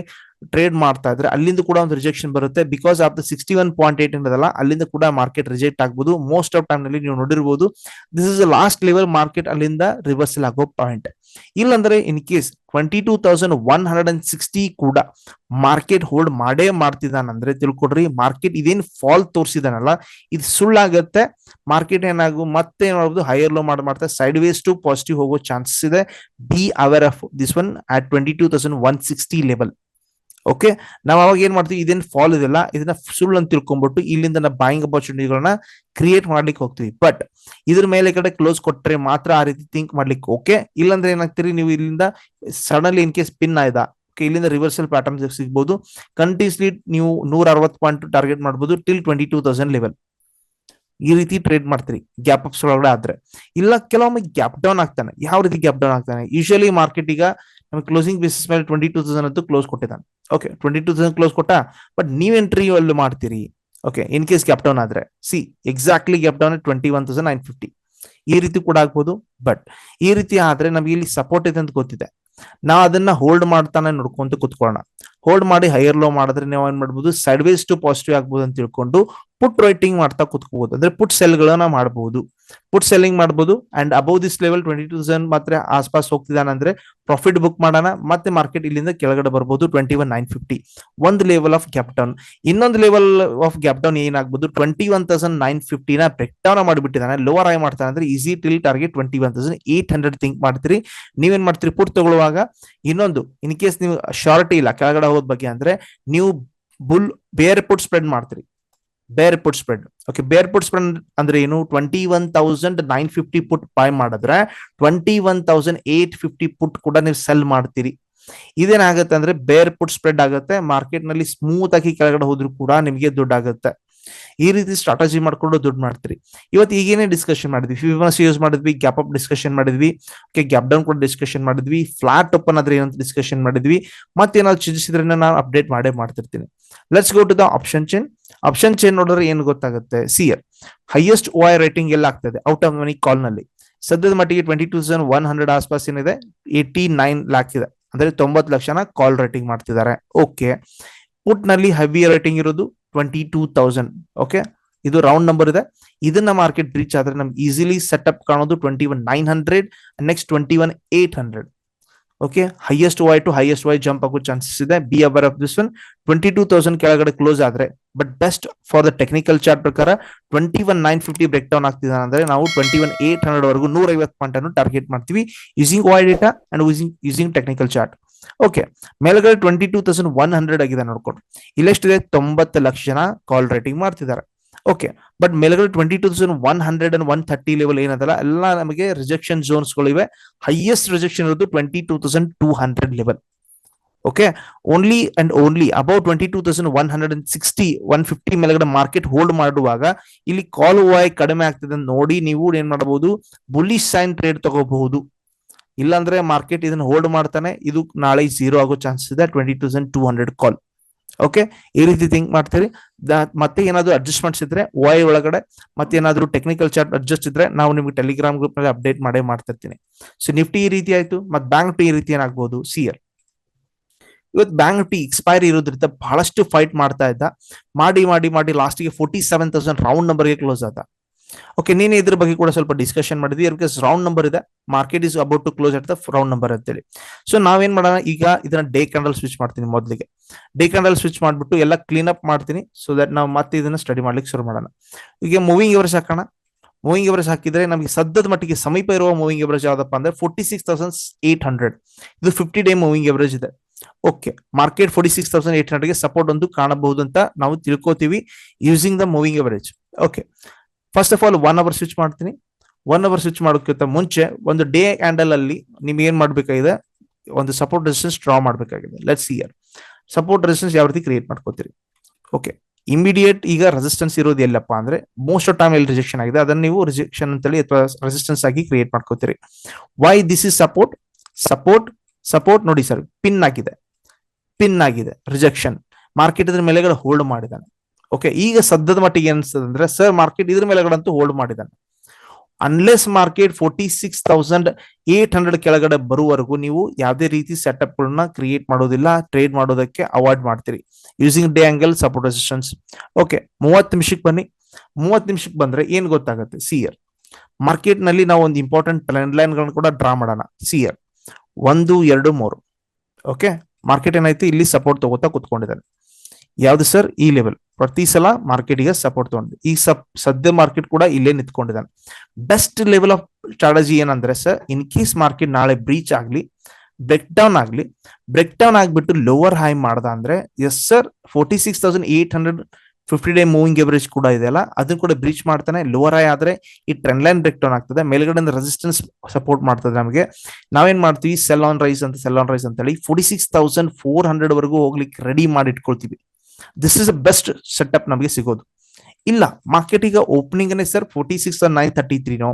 trade ಮಾಡ್ತಾ ಇದ್ರೆ ಅಲ್ಲಿಂದ ಕೂಡ ಒಂದು ರಿಜೆಕ್ಷನ್ ಬರುತ್ತೆ. Because of the sixty one point eight ಇರೋದಲ್ಲ ಅಲ್ಲಿಂದ ಕೂಡ ಮಾರ್ಕೆಟ್ ರಿಜೆಕ್ಟ್ ಆಗ್ಬೋದು. ಮೋಸ್ಟ್ ಆಫ್ ಟೈಮ್ನಲ್ಲಿ ನೀವು ನೋಡಿರ್ಬೋದು this is last level market ಅಲ್ಲಿಂದ ರಿವರ್ಸಲ್ ಆಗೋ ಪಾಯಿಂಟ್ ಇಲ್ಲಂದ್ರೆ in case twenty two thousand one hundred and sixty ಕೂಡ ಮಾರ್ಕೆಟ್ ಹೋಲ್ಡ್ ಮಾಡೇ ಮಾಡ್ತಿದ್ದಾನಂದ್ರೆ ತಿಳ್ಕೊಡ್ರಿ ಮಾರ್ಕೆಟ್ ಇದೇನ್ ಫಾಲ್ ತೋರಿಸಿದಾನಲ್ಲ, ಇದು ಸುಳ್ಳಾಗತ್ತೆ ಮಾರ್ಕೆಟ್ ಏನಾಗು ಮತ್ತೆ ಏನ್ ಮಾಡ್ಬೋದು ಹೈಯರ್ ಲೋ ಮಾಡಿ ಮಾಡ್ತಾ ಸೈಡ್ ವೇಸ್ ಟು ಪಾಸಿಟಿವ್ ಹೋಗೋ ಚಾನ್ಸಸ್ ಇದೆ. Be aware of this one at twenty two thousand one sixty level okay ನಾವು ಅವಾಗ ಏನ್ ಮಾಡ್ತೀವಿ? ಇದೇನ್ ಫಾಲ್ ಇದೆಲ್ಲ ಇದನ್ನ ಸುಳ್ಳು ಅಂತ ತಿಳ್ಕೊಂಡ್ಬಿಟ್ಟು ಇಲ್ಲಿಂದ ನಾವು ಬಾಯಿಂಗ್ ಅಪರ್ಚುನಿಟಿಗಳನ್ನ ಕ್ರಿಯೇಟ್ ಮಾಡ್ಲಿಕ್ಕೆ ಹೋಗ್ತೀವಿ. ಬಟ್ ಇದ್ರ ಮೇಲೆ ಕಡೆ ಕ್ಲೋಸ್ ಕೊಟ್ರೆ ಮಾತ್ರ ಆ ರೀತಿ ಥಿಂಕ್ ಮಾಡ್ಲಿಕ್ಕೆ ಓಕೆ ಇಲ್ಲಾಂದ್ರೆ ಏನಾಗ್ತೀರಿ? ನೀವು ಇಲ್ಲಿಂದ ಸಡನ್ಲಿ ಇನ್ ಕೇಸ್ ಪಿನ್ ಆಯ್ದ? ಇಲ್ಲಿಂದ ರಿವರ್ಸಲ್ ಪ್ಯಾಟರ್ನ್ ಸಿಗ್ಬೋದು. ಕಂಟಿನ್ಯೂಸ್ಲಿ ನೀವು ನೂರ ಅರವತ್ತು ಪಾಯಿಂಟ್ ಟಾರ್ಗೆಟ್ ಮಾಡ್ಬೋದು till twenty two thousand level ಈ ರೀತಿ ಟ್ರೇಡ್ ಮಾಡ್ತೀರಿ. ಗ್ಯಾಪ್ ಅಪ್ಸ್ ಒಳಗಡೆ ಆದ್ರೆ. ಇಲ್ಲ, ಕೆಲವೊಮ್ಮೆ ಗ್ಯಾಪ್ ಡೌನ್ ಆಗ್ತಾನೆ. ಯಾವ ರೀತಿ ಗ್ಯಾಪ್ ಡೌನ್ ಆಗ್ತಾನೆ? ಯೂಶಲಿ ಮಾರ್ಕೆಟ್ ಈಗ ಕ್ಲೋಸಿಂಗ್ ಬೇಸಿಸ್ ಮೇಲೆ ಟ್ವೆಂಟಿ ಟೂ ತೌಸಂಡ್ ಅಂತೂ ಕ್ಲೋಸ್ ಕೊಟ್ಟಿದ್ದಾನೆ. Okay twenty two thousand close ಕೊಟ್ಟ ಬಟ್ ನೀವ್ ಎಂಟ್ರಿ ಅಲ್ಲಿ ಮಾಡ್ತೀರಿ. Okay in case gap down ಆದ್ರೆ. See exactly gap down twenty one thousand nine fifty ಈ ರೀತಿ ಕೂಡ ಆಗ್ಬೋದು ಬಟ್ ಈ ರೀತಿ ಆದ್ರೆ ನಮ್ಗೆ ಇಲ್ಲಿ ಸಪೋರ್ಟ್ ಇದೆ ಅಂತ ಗೊತ್ತಿದೆ. ನಾವು ಅದನ್ನ ಹೋಲ್ಡ್ ಮಾಡ್ತಾನೆ ನೋಡ್ಕೊಂತ ಕುತ್ಕೊಳ್ಳೋಣ. ಹೋಲ್ಡ್ ಮಾಡಿ ಹೈಯರ್ ಲೋ ಮಾಡಿದ್ರೆ ನೀವು ಏನ್ ಮಾಡ್ಬೋದು? ಸೈಡ್ ವೇಸ್ ಟು ಪಾಸಿಟಿವ್ ಆಗ್ಬೋದು ಅಂತ ತಿಳ್ಕೊಂಡು ಪುಟ್ ರೈಟಿಂಗ್ ಮಾಡ್ತಾ ಕುತ್ಕೋಬಹುದು ಅಂದ್ರೆ ಪುಟ್ ಸೆಲ್ ಗಳನ್ನ ಮಾಡಬಹುದು ಪುಟ್ ಸೆಲ್ಲಿಂಗ್ ಮಾಡಬಹುದು and above this level twenty two thousand ಮಾತ್ರ ಆಸ್ಪಾಸ್ ಹೋಗ್ತಿದ್ದಾನೆ ಅಂದ್ರೆ ಪ್ರಾಫಿಟ್ ಬುಕ್ ಮಾಡೋಣ. ಮತ್ತೆ ಮಾರ್ಕೆಟ್ ಇಲ್ಲಿಂದ ಕೆಳಗಡೆ ಬರ್ಬೋದು ಟ್ವೆಂಟಿ ಒನ್ ನೈನ್ ಫಿಫ್ಟಿ ಒಂದು ಲೆವೆಲ್ ಆಫ್ ಗ್ಯಾಪ್ ಡೌನ್ ಇನ್ನೊಂದು ಲೆವೆಲ್ ಆಫ್ ಗ್ಯಾಪ್ ಡೌನ್ ಏನಾಗ್ಬೋದು? ಟ್ವೆಂಟಿ ಒನ್ ತೌಸಂಡ್ ನೈನ್ ಫಿಫ್ಟಿನ ಬ್ರೇಕ್ ಡೌನ್ ಮಾಡಿಬಿಟ್ಟಿದ್ದಾನೆ ಲೋವರ್ ಆಗಿ ಮಾಡ್ತಾನೆ ಅಂದ್ರೆ easy till target twenty one thousand eight hundred think ಮಾಡ್ತೀರಿ. ನೀವೇನ್ ಮಾಡ್ತೀರಿ? ಪುಟ್ ತಗೊಳ್ಳುವಾಗ ಇನ್ನೊಂದು ಇನ್ ಕೇಸ್ ನೀವು ಶಾರ್ಟ್ ಇಲ್ಲ, ಕೆಳಗಡೆ ಹೋಗೋದ್ ಬಗ್ಗೆ ಅಂದ್ರೆ ನೀವು ಬುಲ್ ಬೇರೆ ಪುಟ್ ಸ್ಪ್ರೆಡ್ ಮಾಡ್ತೀರಿ. ಬೇರೆ put spread okay bear put spread ಅಂದ್ರೆ ಏನು? Twenty one thousand nine fifty put buy ಮಾಡಿದ್ರೆ twenty one thousand eight fifty put ಕೂಡ ನೀವು ಸೆಲ್ ಮಾಡ್ತೀರಿ. ಇದೇನಾಗುತ್ತೆ ಅಂದ್ರೆ ಬೇರ್ ಪುಟ್ ಸ್ಪ್ರೆಡ್ ಆಗುತ್ತೆ ಮಾರ್ಕೆಟ್ನಲ್ಲಿ ಸ್ಮೂತ್ ಆಗಿ ಕೆಳಗಡೆ ಹೋದ್ರು ಕೂಡ ನಿಮಗೆ ದುಡ್ಡಾಗುತ್ತೆ ಈ ರೀತಿ ಸ್ಟ್ರಾಟಜಿ ಮಾಡ್ಕೊಂಡು ದುಡ್ಡು ಮಾಡ್ತೀರಿ. ಇವತ್ತು ಈಗೇನೆ ಡಿಸ್ಕಷನ್ ಮಾಡಿದ್ವಿ. ಫಿಬನಸಿ ಯೂಸ್ ಮಾಡಿದ್ವಿ ಗ್ಯಾಪ್ ಅಪ್ ಡಿಸ್ಕಷನ್ ಮಾಡಿದ್ವಿ. ಓಕೆ ಗ್ಯಾಪ್ ಡೌನ್ ಕೂಡ ಡಿಸ್ಕಷನ್ ಮಾಡಿದ್ವಿ. ಫ್ಲಾಟ್ ಓಪನ್ ಆದ್ರೆ ಏನಂತ ಡಿಸ್ಕಷನ್ ಮಾಡಿದ್ವಿ. ಮತ್ತೇನಾದ್ರು ಚಿಜಿಸಿದ್ರೆ ನಾನು ಅಪ್ಡೇಟ್ ಮಾಡೇ ಮಾಡ್ತಿರ್ತೀನಿ. Let's go to the option chain option change ನೋಡಿದ್ರೆ ಏನು ಗೊತ್ತಾಗುತ್ತೆ? ಸಿಯರ್ ಹೈಯೆಸ್ಟ್ ಓ ಐ ರೇಟಿಂಗ್ ಎಲ್ಲ ಆಗ್ತದೆ ಔಟ್ ಆಫ್ ಮನಿ ಕಾಲ್ನಲ್ಲಿ. ಸದ್ಯದ ಮಟ್ಟಿಗೆ twenty two thousand one hundred ಆಸ್ಪಾಸ್ ಏನಿದೆ? ಏಯ್ಟಿ ನೈನ್ ಲ್ಯಾಕ್ ಇದೆ. ಅಂದ್ರೆ ತೊಂಬತ್ತು ಲಕ್ಷನ ಕಾಲ್ ರೇಟಿಂಗ್ ಮಾಡ್ತಿದ್ದಾರೆ. ಓಕೆ ಪುಟ್ನಲ್ಲಿ ಹೆವಿ ರೇಟಿಂಗ್ ಇರೋದು ಟ್ವೆಂಟಿ ಟೂ ತೌಸಂಡ್ ಓಕೆ ಇದು ರೌಂಡ್ ನಂಬರ್ ಇದೆ. ಇದನ್ನ ಮಾರ್ಕೆಟ್ ರೀಚ್ ಆದ್ರೆ ನಮ್ಗೆ ಈಸಿಲಿ ಅಪ್ ಕಾಣೋದು twenty one nine hundred next twenty one eight hundred okay highest why to highest why jump ಆಗೋ ಚಾನ್ಸಸ್ ಇದೆ. Be aware of this one twenty two thousand ಕೆಳಗಡೆ close ಆದ್ರೆ but best for the technical chart ಪ್ರಕಾರ twenty one nine fifty break down ಆಗ್ತಿದೆ ಅಂದ್ರೆ ನಾವು twenty one eight hundred ವರೆಗೂ ನೂರ ಐವತ್ತು ಪಾಯಿಂಟ್ ಅನ್ನು ಟಾರ್ಗೆಟ್ ಮಾಡ್ತೀವಿ using Y data and using using technical chart okay ಮೇಲ್ಗಡೆ twenty two thousand one hundred ಆಗಿದೆ ನೋಡ್ಕೊಂಡು. ಇಲ್ಲೆಷ್ಟಿದೆ ತೊಂಬತ್ತು ಲಕ್ಷ ಜನ ಕಾಲ್ ರೇಟಿಂಗ್ ಮಾಡ್ತಿದ್ದಾರೆ. ಓಕೆ ಬಟ್ ಮೇಲ್ಗಡೆ twenty two thousand one hundred and one thirty level ಏನದಲ್ಲ, ಎಲ್ಲ ನಮಗೆ ರಿಜೆಕ್ಷನ್ ಝೋನ್ಸ್ ಗಳಿವೆ ಹೈಯೆಸ್ಟ್ ರಿಜೆಕ್ಷನ್ ಇರೋದು twenty two thousand two hundred level okay only and only about twenty two thousand one hundred and sixty one fifty ಮೇಲ್ಗಡೆ market hold ಮಾಡುವಾಗ ಇಲ್ಲಿ ಕಾಲ್ Y ಕಡಿಮೆ ಆಗ್ತದೆ ನೋಡಿ ನೀವು ಏನ್ ಮಾಡಬಹುದು? ಬುಲಿಶ್ ಸೈನ್ ಟ್ರೇಡ್ ತಗೋಬಹುದು. ಇಲ್ಲಾಂದ್ರೆ ಮಾರ್ಕೆಟ್ ಇದನ್ನ ಹೋಲ್ಡ್ ಮಾಡ್ತಾನೆ, ಇದು ನಾಳೆ ಜೀರೋ ಆಗೋ ಚಾನ್ಸಸ್ ಇದೆ twenty thousand two hundred call okay ಈ ರೀತಿ ಥಿಂಕ್ ಮಾಡ್ತೀರಿ. ಮತ್ತೆ ಏನಾದ್ರು ಅಡ್ಜಸ್ಟ್ಮೆಂಟ್ಸ್ ಇದ್ರೆ ವಾಯ್ ಒಳಗಡೆ, ಮತ್ತೆ ಏನಾದರೂ ಟೆಕ್ನಿಕಲ್ ಚಾರ್ಟ್ ಅಡ್ಜಸ್ಟ್ ಇದ್ರೆ ನಾವು ನಿಮ್ಗೆ ಟೆಲಿಗ್ರಾಮ್ ಗ್ರೂಪ್ನಲ್ಲಿ ಅಪ್ಡೇಟ್ ಮಾಡೇ ಮಾಡ್ತಿರ್ತೀನಿ. ಸೊ ನಿಫ್ಟಿ ಈ ರೀತಿ ಆಯ್ತು, ಮತ್ತೆ ಬ್ಯಾಂಕ್ ಈ ರೀತಿ ಏನಾಗ್ಬೋದು ಸಿ ಎಲ್ ಇವತ್ತು ಬ್ಯಾಂಕ್ ಎಕ್ಸ್ಪೈರಿ ಇರೋದ್ರಿಂದ ಬಹಳಷ್ಟು ಫೈಟ್ ಮಾಡ್ತಾ ಇದ್ದ. ಮಾಡಿ ಮಾಡಿ ಮಾಡಿ ಲಾಸ್ಟಿಗೆ ಫೋರ್ಟಿ ಸೆವೆನ್ ತೌಸಂಡ್ ರೌಂಡ್ ನಂಬರ್ಗೆ ಕ್ಲೋಸ್ ಆದ. ಓಕೆ ನೀನು ಇದ್ರ ಬಗ್ಗೆ ಕೂಡ ಸ್ವಲ್ಪ ಡಿಸ್ಕಷನ್ ಮಾಡಿದ್ವಿ. ಬಿಕಾಸ್ ರೌಂಡ್ ನಂಬರ್ ಇದೆ. Market is about to close at the round number ಅಂತೇಳಿ. ಸೊ ನಾವೇನ್ ಮಾಡೋಣ? ಈಗ ಇದನ್ನ ಡೇ ಕ್ಯಾಂಡಲ್ ಸ್ವಿಚ್ ಮಾಡ್ತೀನಿ ಮೊದಲಿಗೆ. ಡೇ ಕ್ಯಾಂಡಲ್ ಸ್ವಿಚ್ ಮಾಡ್ಬಿಟ್ಟು ಎಲ್ಲ ಕ್ಲೀನ್ ಅಪ್ ಮಾಡ್ತೀನಿ ಸೊ ದಟ್ ನಾವು ಮತ್ತೆ ಇದನ್ನ ಸ್ಟಡಿ ಮಾಡ್ಲಿಕ್ಕೆ ಶುರು ಮಾಡೋಣ. ಈಗ ಮೂವಿಂಗ್ ಎವರೇಜ್ ಹಾಕೋಣ. ಮೂವಿಂಗ್ ಎವರೇಜ್ ಹಾಕಿದ್ರೆ ನಮಗೆ ಸದ್ಯದ ಮಟ್ಟಿಗೆ ಸಮೀಪ ಇರುವ ಮೂವಿಂಗ್ ಎವರೇಜ್ ಯಾವ್ದಪ್ಪ ಅಂದ್ರೆ forty six thousand eight hundred ಇದು ಫಿಫ್ಟಿ ಡೇ ಮೂವಿಂಗ್ ಎವರೇಜ್ ಇದೆ. Okay market forty six thousand eight ಹಂಡ್ರೆಡ್ಗೆ support ಒಂದು ಕಾಣಬಹುದು ಅಂತ ನಾವು ತಿಳ್ಕೊತೀವಿ using the moving average okay first of all one hour switch ಮಾಡ್ತೀನಿ. ಒನ್ ಅವರ್ ಸ್ವಿಚ್ ಮಾಡೋಕ್ಕಿಂತ ಮುಂಚೆ ಒಂದು ಡೇ ಹ್ಯಾಂಡಲ್ ಅಲ್ಲಿ ನಿಮ್ಗೆ ಏನ್ ಮಾಡ್ಬೇಕಾಗಿದೆ? ಒಂದು ಸಪೋರ್ಟ್ ರೆಸಿಸ್ಟೆನ್ಸ್ ಡ್ರಾ ಮಾಡ್ಬೇಕಾಗಿದೆ. ಲೆಟ್ಸ್ ಇಯರ್ ಸಪೋರ್ಟ್ ರೆಸಿಸ್ಟೆನ್ಸ್ ಯಾವ ರೀತಿ ಕ್ರಿಯೇಟ್ ಮಾಡ್ಕೋತೀರಿ? ಓಕೆ ಇಮಿಡಿಯೇಟ್ ಈಗ ರೆಸಿಸ್ಟೆನ್ಸ್ ಇರೋದು ಎಲ್ಲಪ್ಪ ಅಂದ್ರೆ ಮೋಸ್ಟ್ ಆಫ್ ಟೈಮ್ ಎಲ್ಲಿ ರಿಜೆಕ್ಷನ್ ಆಗಿದೆ. ಅದನ್ನ ನೀವು ರಿಜೆಕ್ಷನ್ ಅಂತೇಳಿ ಅಥವಾ ರೆಸಿಸ್ಟೆನ್ಸ್ ಆಗಿ ಕ್ರಿಯೇಟ್ ಮಾಡ್ಕೋತೀರಿ. Why this is support support support ನೋಡಿ ಸರ್ ಪಿನ್ ಆಗಿದೆ. ಪಿನ್ ಆಗಿದೆ ರಿಜೆಕ್ಷನ್ ಮಾರ್ಕೆಟ್ ಇದ್ರ ಮೇಲೆಗಡೆ ಹೋಲ್ಡ್ ಮಾಡಿದಾನೆ. ಓಕೆ ಈಗ ಸದ್ಯದ ಮಟ್ಟಿಗೆ ಏನಿಸ್ತದೆ ಅಂದ್ರೆ ಸರ್ ಮಾರ್ಕೆಟ್ ಇದ್ರ ಮೇಲೆಗಡೆ ಅಂತೂ ಹೋಲ್ಡ್ ಮಾಡಿದಾನೆ. Unless market forty six thousand eight hundred ಕೆಳಗಡೆ ಬರುವವರೆಗೂ ನೀವು ಯಾವುದೇ ರೀತಿ ಸೆಟಪ್ ಗಳನ್ನ ಕ್ರಿಯೇಟ್ ಮಾಡೋದಿಲ್ಲ ಟ್ರೇಡ್ ಮಾಡೋದಕ್ಕೆ ಅವಾಯ್ಡ್ ಮಾಡ್ತೀರಿ. Using day angle support resistance okay ಮೂವತ್ತು ನಿಮಿಷಕ್ಕೆ ಬನ್ನಿ. ಮೂವತ್ತು ನಿಮಿಷಕ್ಕೆ ಬಂದ್ರೆ ಏನ್ ಗೊತ್ತಾಗುತ್ತೆ? ಸಿ ಇಯರ್ ಮಾರ್ಕೆಟ್ನಲ್ಲಿ ನಾವು ಒಂದು ಇಂಪಾರ್ಟೆಂಟ್ ಟ್ರೆಂಡ್ ಲೈನ್ ಗಳನ್ನ ಕೂಡ ಡ್ರಾ ಮಾಡೋಣ. ಸಿ ಇಯರ್ ಒಂದು, ಎರಡು, ಮೂರು. ಓಕೆ ಮಾರ್ಕೆಟ್ ಏನಾಯ್ತು? ಇಲ್ಲಿ ಸಪೋರ್ಟ್ ತಗೋತಾ ಕುತ್ಕೊಂಡಿದ್ದಾನೆ. ಯಾವ್ದು ಸರ್ ಈ ಲೆವೆಲ್ ಪ್ರತಿ ಸಲ ಮಾರ್ಕೆಟ್ಗೆ ಸಪೋರ್ಟ್ ತಗೊಂಡು ಈ ಸಪ್, ಸದ್ಯ ಮಾರ್ಕೆಟ್ ಕೂಡ ಇಲ್ಲೇ ನಿಂತ್ಕೊಂಡಿದ್ದಾನೆ. ಬೆಸ್ಟ್ ಲೆವೆಲ್ ಆಫ್ ಸ್ಟ್ರಾಟಜಿ ಏನಂದ್ರೆ ಸರ್ ಇನ್ ಕೇಸ್ ಮಾರ್ಕೆಟ್ ನಾಳೆ ಬ್ರೀಚ್ ಆಗ್ಲಿ ಬ್ರೇಕ್ ಡೌನ್ ಆಗ್ಲಿ ಬ್ರೇಕ್ ಡೌನ್ ಆಗ್ಬಿಟ್ಟು ಲೋವರ್ ಹೈ ಮಾಡ್ದ ಅಂದ್ರೆ yes sir forty six thousand eight hundred fifty day moving average ಕೂಡ ಇದೆ ಅಲ್ಲ? ಅದನ್ನ ಕೂಡ ಬ್ರೀಚ್ ಮಾಡ್ತಾನೆ. ಲೋವರ್ ಐ ಆದ್ರೆ ಈ ಟ್ರೆಂಡ್ ಲೈನ್ ಬ್ರೇಕ್ ಡೌನ್ ಆಗ್ತದೆ. ಮೇಲ್ಗಡೆ ರೆಸಿಸ್ಟೆನ್ಸ್ ಸಪೋರ್ಟ್ ಮಾಡ್ತದೆ ನಮಗೆ. ನಾವೇನ್ ಮಾಡ್ತೀವಿ? ಸೆಲ್ ಆನ್ ರೈಸ್ ಅಂತ ಸೆಲ್ ಆನ್ ರೈಸ್ ಅಂತ ಹೇಳಿ forty six thousand four hundred ವರೆಗೂ ಹೋಗ್ಲಿಕ್ಕೆ ರೆಡಿ ಮಾಡಿ ಇಟ್ಕೊಳ್ತೀವಿ. This is a best setup ನಮಗೆ ಸಿಗೋದು. ಇಲ್ಲ ಮಾರ್ಕೆಟ್ ಈಗ opening sir forty six nine thirty ತ್ರೀನೋ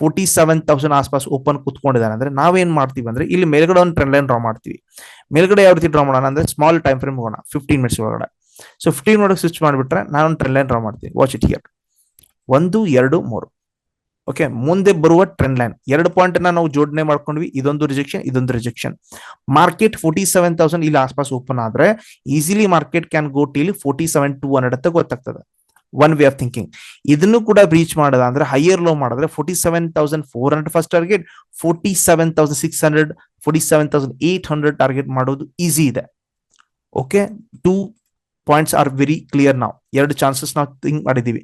forty seven thousand ಆಸ್ಪಾಸ್ ಓಪನ್ ಕುತ್ಕೊಂಡಿದ್ದಾನೆ. ಅಂದ್ರೆ ನಾವೇನ್ ಮಾಡ್ತೀವಿ ಅಂದ್ರೆ ಇಲ್ಲಿ ಮೇಲ್ಗಡೆ ಒಂದು ಟ್ರೆಂಡ್ ಲೈನ್ ಡ್ರಾ ಮಾಡ್ತೀವಿ. ಮೇಲ್ಗಡೆ ಯಾವ ರೀತಿ ಡ್ರಾ ಮಾಡೋಣ ಅಂದ್ರೆ ಸ್ಮಾಲ್ ಟೈಮ್ ಫ್ರೇಮ್ ಹೋಗೋಣ. ಫಿಫ್ಟೀನ್ ಮಿನಿಟ್ಸ್ ಒಳಗಡೆ. ಸೊ ಫಿಫ್ಟೀನ್ ಒಳಗೆ ಸ್ವಿಚ್ ಮಾಡಿಬಿಟ್ರೆ ನಾನು ಟ್ರೆಂಡ್ ಲೈನ್ ಡ್ರಾ ಮಾಡ್ತೀನಿ. ವಾಚ್ ಇಟ್ ಹಿಯರ್ ಒಂದು, ಎರಡು, ಮೂರು. ಓಕೆ ಮುಂದೆ ಬರುವ ಟ್ರೆಂಡ್ ಲೈನ್ ಎರಡು ಪಾಯಿಂಟ್ ನಾವು ಜೋಡಣೆ ಮಾಡ್ಕೊಂಡ್ವಿ. ಇದೊಂದು ರಿಜೆಕ್ಷನ್ ಇದೊಂದು rejection market forty seven thousand ಇಲ್ಲಿ ಆಸ್ಪಾಸ್ ಓಪನ್ ಆದ್ರೆ easily market can go till forty seven two hundred ಅಂತ ಗೊತ್ತಾಗ್ತದೆ. ಒನ್ ವೇ ಆಫ್ ಥಿಂಕಿಂಗ್ ಇದನ್ನು ಕೂಡ ಬ್ರೀಚ್ ಮಾಡೋದ ಅಂದ್ರೆ ಹೈಯರ್ ಲೋ ಮಾಡಿದ್ರೆ forty seven thousand four hundred first target forty seven thousand six hundred forty seven thousand eight hundred target ಮಾಡೋದು easy ಇದೆ. Okay two points are very clear ನಾವು ಎರಡು chances ನಾವು ಥಿಂಕ್ ಮಾಡಿದೀವಿ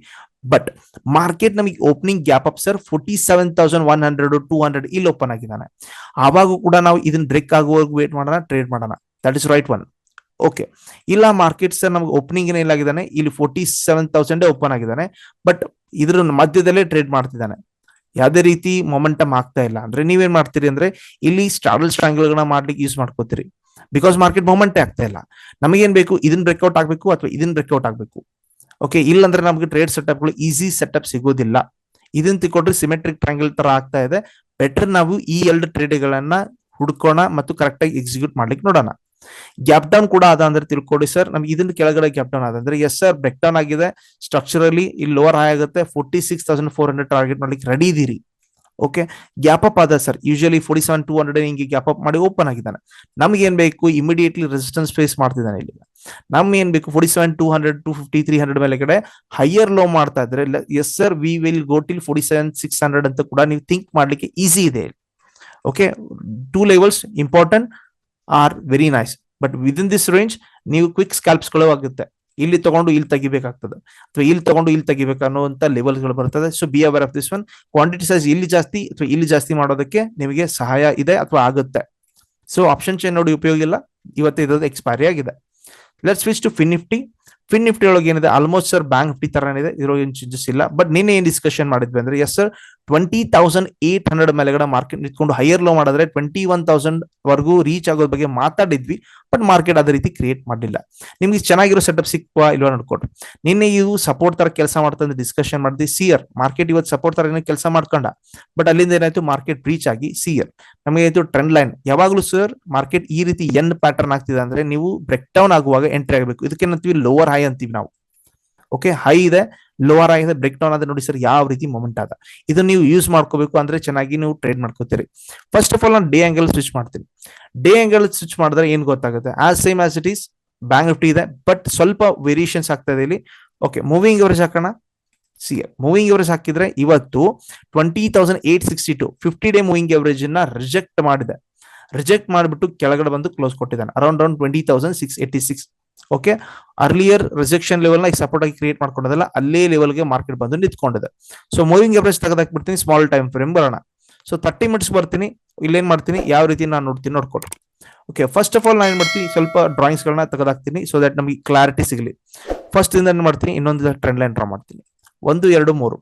ಬಟ್ ಮಾರ್ಕೆಟ್ ನಮಗೆ opening gap up sir forty seven thousand one hundred two hundred ಇಲ್ಲಿ open ಆಗಿದ್ದಾನೆ. ಆವಾಗ ಕೂಡ ನಾವು ಇದನ್ನ ಬ್ರೇಕ್ ಆಗೋವರೆಗೂ ವೇಟ್ ಮಾಡೋಣ ಟ್ರೇಡ್ ಮಾಡೋಣ. That is right one okay ಇಲ್ಲ ಮಾರ್ಕೆಟ್ ಸರ್ ನಮ್ಗೆ ಓಪನಿಂಗ್ ಏನಿಲ್ಲಾಗಿದ್ದಾನೆ ಇಲ್ಲಿ ಫೋರ್ಟಿ ಸೆವೆನ್ ತೌಸಂಡೇ ಓಪನ್ ಆಗಿದ್ದಾನೆ. ಬಟ್ ಇದ್ರ ಮಧ್ಯದಲ್ಲೇ ಟ್ರೇಡ್ ಮಾಡ್ತಿದ್ದಾನೆ. ಯಾವುದೇ ರೀತಿ ಮೊಮೆಂಟಮ್ ಆಗ್ತಾ ಇಲ್ಲ. ಅಂದ್ರೆ ನೀವೇನ್ ಮಾಡ್ತೀರಿ ಅಂದ್ರೆ, ಇಲ್ಲಿ ಸ್ಟಾಡಲ್ ಸ್ಟ್ರಾಂಗಲ್ ಗಳನ್ನ ಮಾಡ್ಲಿಕ್ಕೆ ಯೂಸ್ ಮಾಡ್ಕೋತೀರಿ. ಬಿಕಾಸ್ ಮಾರ್ಕೆಟ್ ಮೂವ್ಮೆಂಟ್ ಆಗ್ತಾ ಇಲ್ಲ. ನಮಗೇನ್ ಬೇಕು? ಇದನ್ನ ಬ್ರೇಕ್ಔಟ್ ಆಗ್ಬೇಕು ಅಥವಾ ಇದನ್ನ ಬ್ರೇಕ್ಔಟ್ ಆಗ್ಬೇಕು? ಓಕೆ ಇಲ್ಲಂದ್ರೆ ನಮಗೆ ಟ್ರೇಡ್ ಸೆಟಪ್ಗಳು ಈಸಿ ಸೆಟಪ್ ಸಿಗೋದಿಲ್ಲ. ಇದನ್ನ ತಿಳ್ಕೊಂಡ್ರೆ ಸಿಮೆಟ್ರಿಕ್ ಟ್ರಯಾಂಗಲ್ ತರ ಆಗ್ತಾ ಇದೆ. ಬೆಟರ್ ನಾವು ಈ ಎರಡು ಟ್ರೇಡ್ಗಳನ್ನ ಹುಡ್ಕೋಣ ಮತ್ತು ಕರೆಕ್ಟ್ ಆಗಿ ಎಕ್ಸಿಕ್ಯೂಟ್ ಮಾಡ್ಲಿಕ್ಕೆ ನೋಡೋಣ. ಗ್ಯಾಪ್ ಡೌನ್ ಕೂಡ ಅದ ಅಂದ್ರೆ ತಿಳ್ಕೊಡಿ ಸರ್ ನಮ್ಗೆ ಇದನ್ನ ಕೆಳಗಡೆ ಗ್ಯಾಪ್ ಡೌನ್ ಆದ್ರೆ ಎಸ್ ಸರ್ ಬ್ರೇಕ್ ಡೌನ್ ಆಗಿದೆ. ಸ್ಟ್ರಕ್ಚರಲಿ ಇಲ್ಲಿ ಲೋವರ್ ಹೈ ಆಗುತ್ತೆ. Forty six thousand four hundred target ಮಾಡ್ಲಿಕ್ಕೆ ರೆಡಿ ಇದೀರಿ. ಓಕೆ ಗ್ಯಾಪ್ ಅಪ್ ಆದ sir. Usually forty seven two hundred ಹಿಂಗೆ ಗ್ಯಾಪ್ ಅಪ್ ಮಾಡಿ ಓಪನ್ ಆಗಿದ್ದಾನೆ. ನಮ್ಗೆ ಏನ್ ಬೇಕು? ಇಮಿಡಿಯೇಟ್ಲಿ ರೆಸಿಸ್ಟೆನ್ಸ್ ಫೇಸ್ ಮಾಡ್ತಿದ್ದಾನೆ ಇಲ್ಲಿ ನಮ್ ಏನ್ ಬೇಕು? Forty seven two hundred two fifty three hundred ಮೇಲೆ ಕಡೆ ಹೈಯರ್ ಲೋ ಮಾಡ್ತಾ ಇದ್ರೆ yes sir we will go till forty seven six hundred ಅಂತ ಕೂಡ ನೀವು ಥಿಂಕ್ ಮಾಡ್ಲಿಕ್ಕೆ ಈಸಿ ಇದೆ okay two levels important are very nice but within this range ನೀವು ಕ್ವಿಕ್ ಸ್ಕ್ಯಾಲ್ಪ್ಸ್ ಆಗುತ್ತೆ. ಇಲ್ಲಿ ತಗೊಂಡು ಇಲ್ಲಿ ತೆಗಿಬೇಕಾಗ್ತದೆ. ಅಥವಾ ಇಲ್ಲಿ ತಗೊಂಡು ಇಲ್ಲಿ ತೆಗಿಬೇಕು ಅನ್ನುವಂತ ಲೆವೆಲ್ಗಳು ಬರ್ತದೆ. So be aware of this one quantity size ಇಲ್ಲಿ ಜಾಸ್ತಿ, ಅಥವಾ ಇಲ್ಲಿ ಜಾಸ್ತಿ ಮಾಡೋದಕ್ಕೆ ನಿಮಗೆ ಸಹಾಯ ಇದೆ ಅಥವಾ ಆಗುತ್ತೆ. ಸೊ ಆಪ್ಷನ್ ಚೇನ್ ನೋಡಿ ಉಪಯೋಗ ಇಲ್ಲ. ಇವತ್ತು ಇರೋದು ಎಕ್ಸ್ಪೈರಿ ಆಗಿದೆ. Let switch to Fin Nifty Fin Nifty ಒಳಗೆ ಏನಿದೆ? ಆಲ್ಮೋಸ್ಟ್ ಸರ್ ಬ್ಯಾಂಕ್ ನಿಫ್ಟಿ ತರ ಏನಿದೆ ಇರೋ ಏನು ಚೇಂಜಸ್ ಇಲ್ಲ. ಬಟ್ ನಿನ್ನೆ ಏನ್ ಡಿಸ್ಕಷನ್ ಮಾಡಿದ್ವಿ ಅಂದ್ರೆ yes sir twenty thousand eight hundred ಮೇಲೆಗಡೆ ಮಾರ್ಕೆಟ್ ನಿಂತ್ಕೊಂಡು ಹೈಯರ್ ಲೋ ಮಾಡಿದ್ರೆ ಟ್ವೆಂಟಿ ಒನ್ ತೌಸಂಡ್ ವರೆಗೂ ರೀಚ್ ಆಗೋದ್ ಬಗ್ಗೆ ಮಾತಾಡಿದ್ವಿ ಬಟ್ ಮಾರ್ಕೆಟ್ ಅದೇ ರೀತಿ ಕ್ರಿಯೇಟ್ ಮಾಡಲಿಲ್ಲ. ನಿಮ್ಗೆ ಚೆನ್ನಾಗಿರೋ ಸೆಟಪ್ ಸಿಕ್ವಾ ಇಲ್ವಾ ನೋಡ್ಕೊಡ್ರಿ ನಿನ್ನೆ ಇವು ಸಪೋರ್ಟ್ ತರ ಕೆಲಸ ಮಾಡ್ತಂದ್ರೆ ಡಿಸ್ಕಷನ್ ಮಾಡಿದ್ವಿ ಸಿಯರ್ ಮಾರ್ಕೆಟ್ ಇವತ್ತು ಸಪೋರ್ಟ್ ತರ ಏನೋ ಕೆಲಸ ಮಾಡ್ಕೊಂಡ ಬಟ್ ಅಲ್ಲಿಂದ ಏನಾಯ್ತು ಮಾರ್ಕೆಟ್ ರೀಚ್ ಆಗಿ ಸಿಯರ್ ನಮಗೆ ಆಯ್ತು ಟ್ರೆಂಡ್ ಲೈನ್ ಯಾವಾಗಲೂ ಸರ್ ಮಾರ್ಕೆಟ್ ಈ ರೀತಿ ಎನ್ ಪ್ಯಾಟರ್ನ್ ಆಗ್ತಿದೆ ಅಂದ್ರೆ ನೀವು ಬ್ರೇಕ್ ಡೌನ್ ಆಗುವಾಗ ಎಂಟ್ರಿ ಆಗಬೇಕು. ಇದಕ್ಕೇನಂತೀವಿ ಲೋವರ್ ಹೈ ಅಂತೀವಿ ನಾವು. ಓಕೆ ಹೈ ಇದೆ ಲೋವರ್ ಆಗಿದೆ ಬ್ರೇಕ್ ಡೌನ್ ಆದ್ರೆ ನೋಡಿ ಸರ್ ಯಾವ ರೀತಿ ಮೊಮೆಂಟ್ ಆದ. ಇದನ್ನ ನೀವು ಯೂಸ್ ಮಾಡ್ಕೋಬೇಕು ಅಂದ್ರೆ ಚೆನ್ನಾಗಿ ನೀವು ಟ್ರೇಡ್ ಮಾಡ್ಕೋತೀರಿ. ಫಸ್ಟ್ ಆಫ್ ಆಲ್ ನಾನು ಡೇ ಆಂಗಲ್ ಸ್ವಿಚ್ ಮಾಡ್ತೀನಿ. ಡೇ ಆಂಗಲ್ ಸ್ವಿಚ್ ಮಾಡಿದ್ರೆ ಏನ್ ಗೊತ್ತಾಗುತ್ತೆ? As same as it is bank Nifty ಇದೆ ಬಟ್ ಸ್ವಲ್ಪ ವೇರಿಯೇಷನ್ಸ್ ಆಗ್ತಾ ಇದೆ ಇಲ್ಲಿ. ಓಕೆ ಮೂವಿಂಗ್ ಅವರೇಜ್ ಹಾಕೋಣ. ಸಿ ಮೂವಿಂಗ್ ಎವರೇಜ್ ಹಾಕಿದ್ರೆ ಇವತ್ತು twenty thousand eight sixty two fifty day moving ಅವರೇಜ್ನ reject ಮಾಡಿದೆ. ರಿಜೆಕ್ಟ್ ಮಾಡಿಬಿಟ್ಟು ಕೆಳಗಡೆ ಬಂದು ಕ್ಲೋಸ್ ಕೊಟ್ಟಿದ್ದಾನೆ. Around around twenty thousand six eighty six okay earlier rejection ಲೆವೆಲ್ನ support ಆಗಿ ಕ್ರಿಯೇಟ್ ಮಾಡ್ಕೊಂಡದಲ್ಲ ಅಲ್ಲೇ ಲೆವೆಲ್ಗೆ ಮಾರ್ಕೆಟ್ ಬಂದು ನಿಂತ್ಕೊಂಡಿದೆ. ಸೊ ಮೂವಿಂಗ್ ಎವರೇಜ್ ತೆಗೆದಾಕ್ಬಿಡ್ತೀನಿ ಸ್ಮಾಲ್ ಟೈಮ್ ಫ್ರೇಮ್ ಬರೋಣ. ಸೊ ತರ್ಟಿ ಮಿನಿಟ್ಸ್ ಬರ್ತೀನಿ, ಇಲ್ಲೇನ್ ಮಾಡ್ತೀನಿ, ಯಾವ ರೀತಿ ನಾನು ನೋಡ್ತೀನಿ ನೋಡ್ಕೊಟ್ಟು ಓಕೆ ಫಸ್ಟ್ ಆಫ್ ಆಲ್ ನಾನು ಏನ್ ಮಾಡ್ತೀನಿ, ಸ್ವಲ್ಪ ಡ್ರಾಯಿಂಗ್ಸ್ ಗಳನ್ನ ತೆಗೆದಾಕ್ತೀನಿ ಸೊ ದಟ್ ನಮಗೆ ಕ್ಲಾರಿಟಿ ಸಿಗಲಿ. ಫಸ್ಟ್ ಇಂದ ಏನ್ ಮಾಡ್ತೀನಿ, ಇನ್ನೊಂದು ಟ್ರೆಂಡ್ ಲೈನ್ ಡ್ರಾ ಮಾಡ್ತೀನಿ. ಒಂದು, ಎರಡು, ಮೂರು.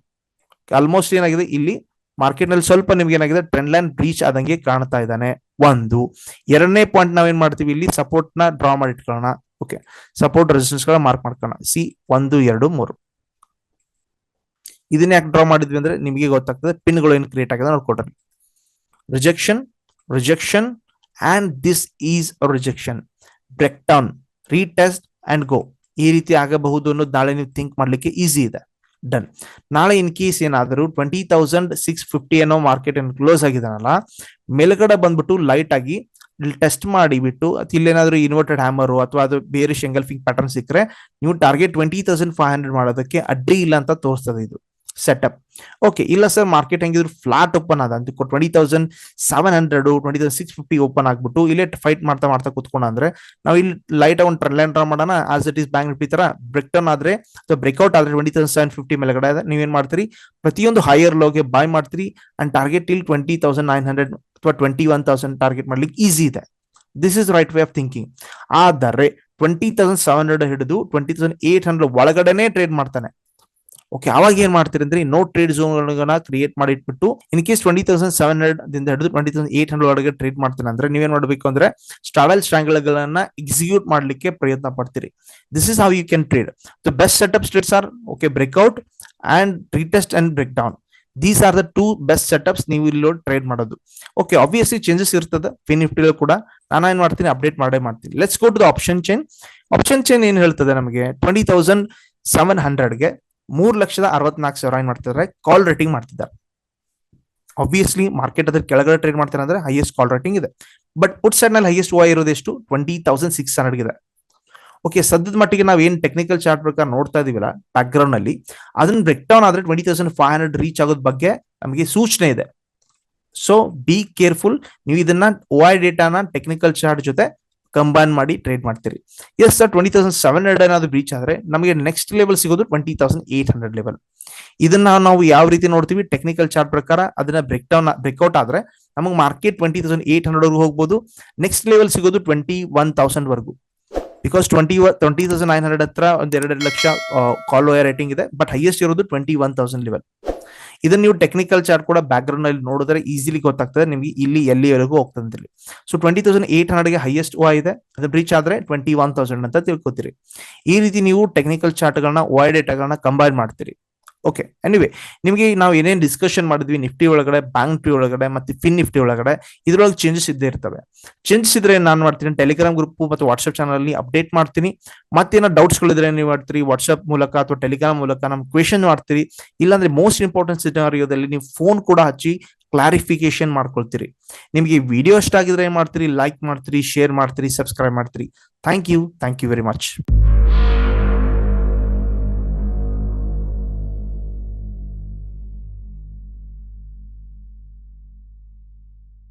ಆಲ್ಮೋಸ್ಟ್ ಏನಾಗಿದೆ, ಇಲ್ಲಿ ಮಾರ್ಕೆಟ್ನಲ್ಲಿ ಸ್ವಲ್ಪ ನಿಮ್ಗೆ ಏನಾಗಿದೆ ಟ್ರೆಂಡ್ ಲೈನ್ ಬ್ರೀಚ್ ಆದಂಗೆ ಕಾಣ್ತಾ ಇದ್ದಾನೆ. ಒಂದು. ಎರಡನೇ ಪಾಯಿಂಟ್ ನಾವೇನ್ ಮಾಡ್ತೀವಿ, ಇಲ್ಲಿ ಸಪೋರ್ಟ್ನ ಡ್ರಾ ಮಾಡಿ ಇಟ್ಕೊಳ್ಳೋಣ. ಓಕೆ ಸಪೋರ್ಟ್ ರೆಸಿಸ್ಟೆನ್ಸ್ಗಳ ಮಾರ್ಕ್ ಮಾಡ್ಕೋಣ ಸಿ ಒಂದು, ಎರಡು, ಮೂರು. ಇದನ್ನ ಯಾಕೆ ಡ್ರಾ ಮಾಡಿದ್ವಿ ಅಂದ್ರೆ ನಿಮಗೆ ಗೊತ್ತಾಗ್ತದೆ ಪಿನ್ಗಳು ಏನು ಕ್ರಿಯೇಟ್ ಆಗಿದೆ ನೋಡ್ಕೊಡ್ರಿ rejection rejection and this is rejection break down retest and go ಈ ರೀತಿ ಆಗಬಹುದು ಅನ್ನೋದು ನಾಳೆ ನೀವು ಥಿಂಕ್ ಮಾಡ್ಲಿಕ್ಕೆ ಈಸಿ ಇದೆ. ಡನ್ ನಾಳೆ ಇನ್ ಕೇಸ್ ಏನಾದರೂ ಟ್ವೆಂಟಿ ತೌಸಂಡ್ ಸಿಕ್ಸ್ ಫಿಫ್ಟಿ ಅನ್ನೋ ಮಾರ್ಕೆಟ್ ಏನು ಕ್ಲೋಸ್ ಆಗಿದಾನಲ್ಲ, ಮೇಲ್ಗಡೆ ಬಂದ್ಬಿಟ್ಟು ಲೈಟ್ ಆಗಿ ಟೆಸ್ಟ್ ಮಾಡಿಬಿಟ್ಟು ಇಲ್ಲೇನಾದ್ರೂ ಇನ್ವರ್ಟೆಡ್ ಹ್ಯಾಮರು ಅಥವಾ ಅದು ಬೇರೆ ಶೆಂಗಲ್ಫಿಂಗ್ ಪ್ಯಾಟರ್ನ್ ಸಿಕ್ಕರೆ, ನೀವು target twenty thousand five hundred ಮಾಡೋದಕ್ಕೆ ಅಡ್ಡಿ ಇಲ್ಲ ಅಂತ ತೋರಿಸ್ತದೆ ಇದು ಸೆಟಪ್ ಓಕೆ ಇಲ್ಲ ಸರ್ ಮಾರ್ಕೆಟ್ ಹೆಂಗಿದ್ರು ಫ್ಲಾಟ್ ಓಪನ್ ಆದ. ಅಂತ twenty thousand seven hundred twenty thousand six fifty open ಆಗ್ಬಿಟ್ಟು, ಇಲ್ಲೇ ಫೈಟ್ ಮಾಡ್ತಾ ಮಾಡ್ತಾ ಕುತ್ಕೊಂಡ ಅಂದ್ರೆ, ನಾವು ಇಲ್ಲಿ ಲೈಟ್ ಒಂದು ಟ್ರೆಂಡ್ ಲೈನ್ ಡ್ರಾ ಮಾಡೋಣ as it is Bank Nifty ತರ ಬ್ರೇಕ್ ಡೌನ್ ಆದ್ರೆ, ಅಥವಾ ಬ್ರೇಕ್ಔಟ್ ಆದ್ರೆ ಟ್ವೆಂಟಿ ತೌಸಂಡ್ ಸೆವೆನ್ ಫಿಫ್ಟಿ ಮೇಲೆಗಡೆ ನೀವೇನ್ ಮಾಡ್ತೀರಿ? ಪ್ರತಿಯೊಂದು ಹೈಯರ್ ಲೋಗೆ ಬಾಯ್ ಮಾಡ್ತೀರಿ ಅಂಡ್ ಟಾರ್ಗೆಟ್ ಇಲ್ಲಿ ಟ್ವೆಂಟಿ ತೌಸಂಡ್ ನೈನ್ ಹಂಡ್ರೆಡ್ ಅಥವಾ ಟ್ವೆಂಟಿ ಒನ್ ತೌಸಂಡ್ ಟಾರ್ಗೆಟ್ ಮಾಡ್ಲಿಕ್ಕೆ ಈಸಿ ಇದೆ. This is right way of thinking ಆದರೆ ಟ್ವೆಂಟಿ ತೌಸಂಡ್ ಸೆವೆನ್ ಹಂಡ್ರೆಡ್ ಹಿಡಿದು ಟ್ವೆಂಟಿ ತೌಸಂಡ್ ಏಟ್ ಹಂಡ್ರೆಡ್ ಒಳಗಡೆನೆ ಟ್ರೇಡ್ ಮಾಡ್ತಾನೆ. ಓಕೆ ಅವಾಗ ಏನ್ ಮಾಡ್ತೀರಿ ಅಂದ್ರೆ ನೋ ಟ್ರೇಡ್ ಝೋನ್ ಕ್ರಿಯೇಟ್ ಮಾಡಿ ಇಟ್ಬಿಟ್ಟು in case twenty thousand seven hundred ದಿಂದ ಹಿಡಿದು ಟ್ವೆಂಟಿ ತೌಸಂಡ್ ಏಟ್ ಹಂಡ್ರೆಡ್ ಒಳಗೆ ಟ್ರೇಡ್ ಮಾಡ್ತಾನೆ ಅಂದ್ರೆ, ನೀವೇನ್ ಮಾಡಬೇಕು ಅಂದ್ರೆ ಸ್ಟಾವೆಲ್ ಗಳನ್ನ ಎಕ್ಸಿಕ್ಯೂಟ್ ಮಾಡ್ಲಿಕ್ಕೆ ಪ್ರಯತ್ನ ಪಡ್ತೀರಿ. This is how you can trade the best setup states are okay breakout and retest and break down these are the two best setups ನೀವು ಇಲ್ಲಿ ಟ್ರೇಡ್ ಮಾಡೋದು. ಓಕೆ ಆಬ್ವಿಯಸ್ಲಿ ಚೇಂಜಸ್ ಇರ್ತದೆ. ಫಿನ್ ನಿಫ್ಟಿ ಕೂಡ. ನಾನು ಏನ್ ಮಾಡ್ತೀನಿ? ಅಪ್ಡೇಟ್ ಮಾಡೇ ಮಾಡ್ತೀನಿ. Let's go to the option chain option chain ಏನ್ ಹೇಳ್ತದೆ ನಮಗೆ? ಟ್ವೆಂಟಿ ತೌಸಂಡ್ ಸೆವೆನ್ ಹಂಡ್ರೆಡ್ಗೆ ಮೂರ್ ಲಕ್ಷದ ಅರವತ್ನಾಲ್ಕು ಸಾವಿರ ಏನ್ ಮಾಡ್ತಿದ್ದಾರೆ ಕಾಲ್ ರೇಟಿಂಗ್ ಮಾಡ್ತಿದ್ದಾರೆ. ಆಬ್ವಿಯಸ್ಲಿ ಮಾರ್ಕೆಟ್ ಅದ್ರ ಕೆಳಗಡೆ ಟ್ರೇಡ್ ಮಾಡ್ತಾರೆ ಅಂದ್ರೆ ಹೈಯೆಸ್ಟ್ ಕಾಲ್ ರೇಟಿಂಗ್ ಇದೆ. ಬಟ್ ಪುಟ್ ಸೈಡ್ನಲ್ಲಿ ಹೈಯೆಸ್ಟ್ ಓ ಇರೋದು ಎಷ್ಟು? ಟ್ವೆಂಟಿ ತೌಸಂಡ್ ಸಿಕ್ಸ್ ಹಂಡ್ರೆಡ್ ಇದೆ ಓಕೆ ಸದ್ಯದ ಮಟ್ಟಿಗೆ ನಾವು ಏನ್ ಟೆಕ್ನಿಕಲ್ ಚಾರ್ಟ್ ಪ್ರಕಾರ ನೋಡ್ತಾ ಇದೀವಲ್ಲ ಬ್ಯಾಕ್ ಗ್ರೌಂಡ್ನಲ್ಲಿ ಅದನ್ನ ಬ್ರೇಕ್ ಡೌನ್ ಆದ್ರೆ twenty thousand five hundred reach ಆಗೋದ್ ಬಗ್ಗೆ ನಮಗೆ ಸೂಚನೆ ಇದೆ. ಸೊ ಬಿ ಕೇರ್ಫುಲ್ ನೀವು ಇದನ್ನ ಓ ಐ ಡೇಟಾನ ಟೆಕ್ನಿಕಲ್ ಚಾರ್ಟ್ ಜೊತೆ ಕಂಬೈನ್ ಮಾಡಿ ಟ್ರೇಡ್ ಮಾಡ್ತೀರಿ. Yes sir twenty thousand seven hundred ಏನಾದ್ರು ಬ್ರೀಚ್ ಆದ್ರೆ ನಮಗೆ ನೆಕ್ಸ್ಟ್ ಲೆವೆಲ್ ಸಿಗೋದು twenty thousand eight hundred level ಇದನ್ನ ನಾವು ಯಾವ ರೀತಿ ನೋಡ್ತೀವಿ? ಟೆಕ್ನಿಕಲ್ ಚಾರ್ಟ್ ಪ್ರಕಾರ ಅದನ್ನ ಬ್ರೇಕ್ ಡೌನ್ ಬ್ರೇಕ್ಔಟ್ ಆದ್ರೆ ನಮಗೆ market twenty thousand eight hundred ಹೋಗ್ಬೋದು. ನೆಕ್ಸ್ಟ್ ಲೆವೆಲ್ ಸಿಗೋದು ಟ್ವೆಂಟಿ ಒನ್ ತೌಸಂಡ್ ವರ್ಗು. Because twenty twenty thousand nine hundred ಹತ್ರ ಒಂದು ಎರಡು ಲಕ್ಷ ಕಾಲ್ ಓಯರ್ ರೇಟಿಂಗ್ ಇದೆ ಬಟ್ ಹೈಯೆಸ್ಟ್ ಇರೋದು ಟ್ವೆಂಟಿ ಒನ್ ತೌಸಂಡ್ ಲೆವೆಲ್ ಇದನ್ನ ನೀವು ಟೆಕ್ನಿಕಲ್ ಚಾರ್ಟ್ ಕೂಡ ಬ್ಯಾಕ್ ಗ್ರೌಂಡ್ ಅಲ್ಲಿ ನೋಡಿದ್ರೆ ಈಸಿಲಿ ಗೊತ್ತಾಗ್ತದೆ, ನಿಮಗೆ ಇಲ್ಲಿ, ಎಲ್ಲಿವರೆಗೂ ಹೋಗ್ತದೆ ಸೊ ಟ್ವೆಂಟಿ ತೌಸಂಡ್ ಏಟ್ ಹಂಡ್ರೆಡ್ಗೆ ಹೈಯೆಸ್ಟ್ ಓ ಇದೆ, ಅದು ಬ್ರೀಚ್ ಆದ್ರೆ ಟ್ವೆಂಟಿ ಒನ್ ತೌಸಂಡ್ ಅಂತ ತಿಳ್ಕೊತೀರಿ. ಈ ರೀತಿ ನೀವು ಟೆಕ್ನಿಕಲ್ ಚಾರ್ಟ್ಗಳನ್ನ ಓ ಡೇಟಾಗಳನ್ನ ಕಂಬೈನ್ ಮಾಡ್ತೀರಿ. ಓಕೆ ಎನಿವೆ ನಿಮಗೆ ನಾವು ಏನೇನು ಡಿಸ್ಕಷನ್ ಮಾಡಿದ್ವಿ ನಿಫ್ಟಿ ಒಳಗಡೆ ಬ್ಯಾಂಕ್ ನಿಫ್ಟಿ ಒಳಗಡೆ, ಮತ್ತೆ ಫಿನ್ ನಿಫ್ಟಿ ಒಳಗಡೆ, ಇದ್ರೊಳಗೆ ಚೇಂಜಸ್ ಇದ್ದೇ ಇರ್ತವೆ. ಚೇಂಜಸ್ ಇದ್ರೆ ನಾನು ಮಾಡ್ತೀನಿ ಟೆಲಿಗ್ರಾಮ್ ಗ್ರೂಪ್ ಮತ್ತು ವಾಟ್ಸ್ಆಪ್ ಚಾನಲ್ ಅಲ್ಲಿ ಅಪ್ಡೇಟ್ ಮಾಡ್ತೀನಿ. ಮತ್ತೇನೋ ಡೌಟ್ಸ್ ಗಳಿದ್ರೆ ನೀವು ಮಾಡ್ತೀರಿ ವಾಟ್ಸ್ಆಪ್ ಮೂಲಕ ಅಥವಾ ಟೆಲಿಗ್ರಾಮ್ ಮೂಲಕ ನಮ್ಗೆ ಕ್ವೆಶನ್ ಮಾಡ್ತೀರಿ. ಇಲ್ಲಾಂದ್ರೆ ಮೋಸ್ಟ್ ಇಂಪಾರ್ಟೆಂಟ್ ಸಿನಾರಿಯೋದಲ್ಲಿ ನೀವು ಫೋನ್ ಕೂಡ ಹಚ್ಚಿ ಕ್ಲಾರಿಫಿಕೇಶನ್ ಮಾಡ್ಕೊಳ್ತೀರಿ. ನಿಮಗೆ ವಿಡಿಯೋ ಇಷ್ಟ ಆಗಿದ್ರೆ ಏನ್ ಮಾಡ್ತೀರಿ? ಲೈಕ್ ಮಾಡ್ತೀರಿ ಶೇರ್ ಮಾಡ್ತೀರಿ ಸಬ್ಸ್ಕ್ರೈಬ್ ಮಾಡ್ತೀರಿ. Thank you thank you very much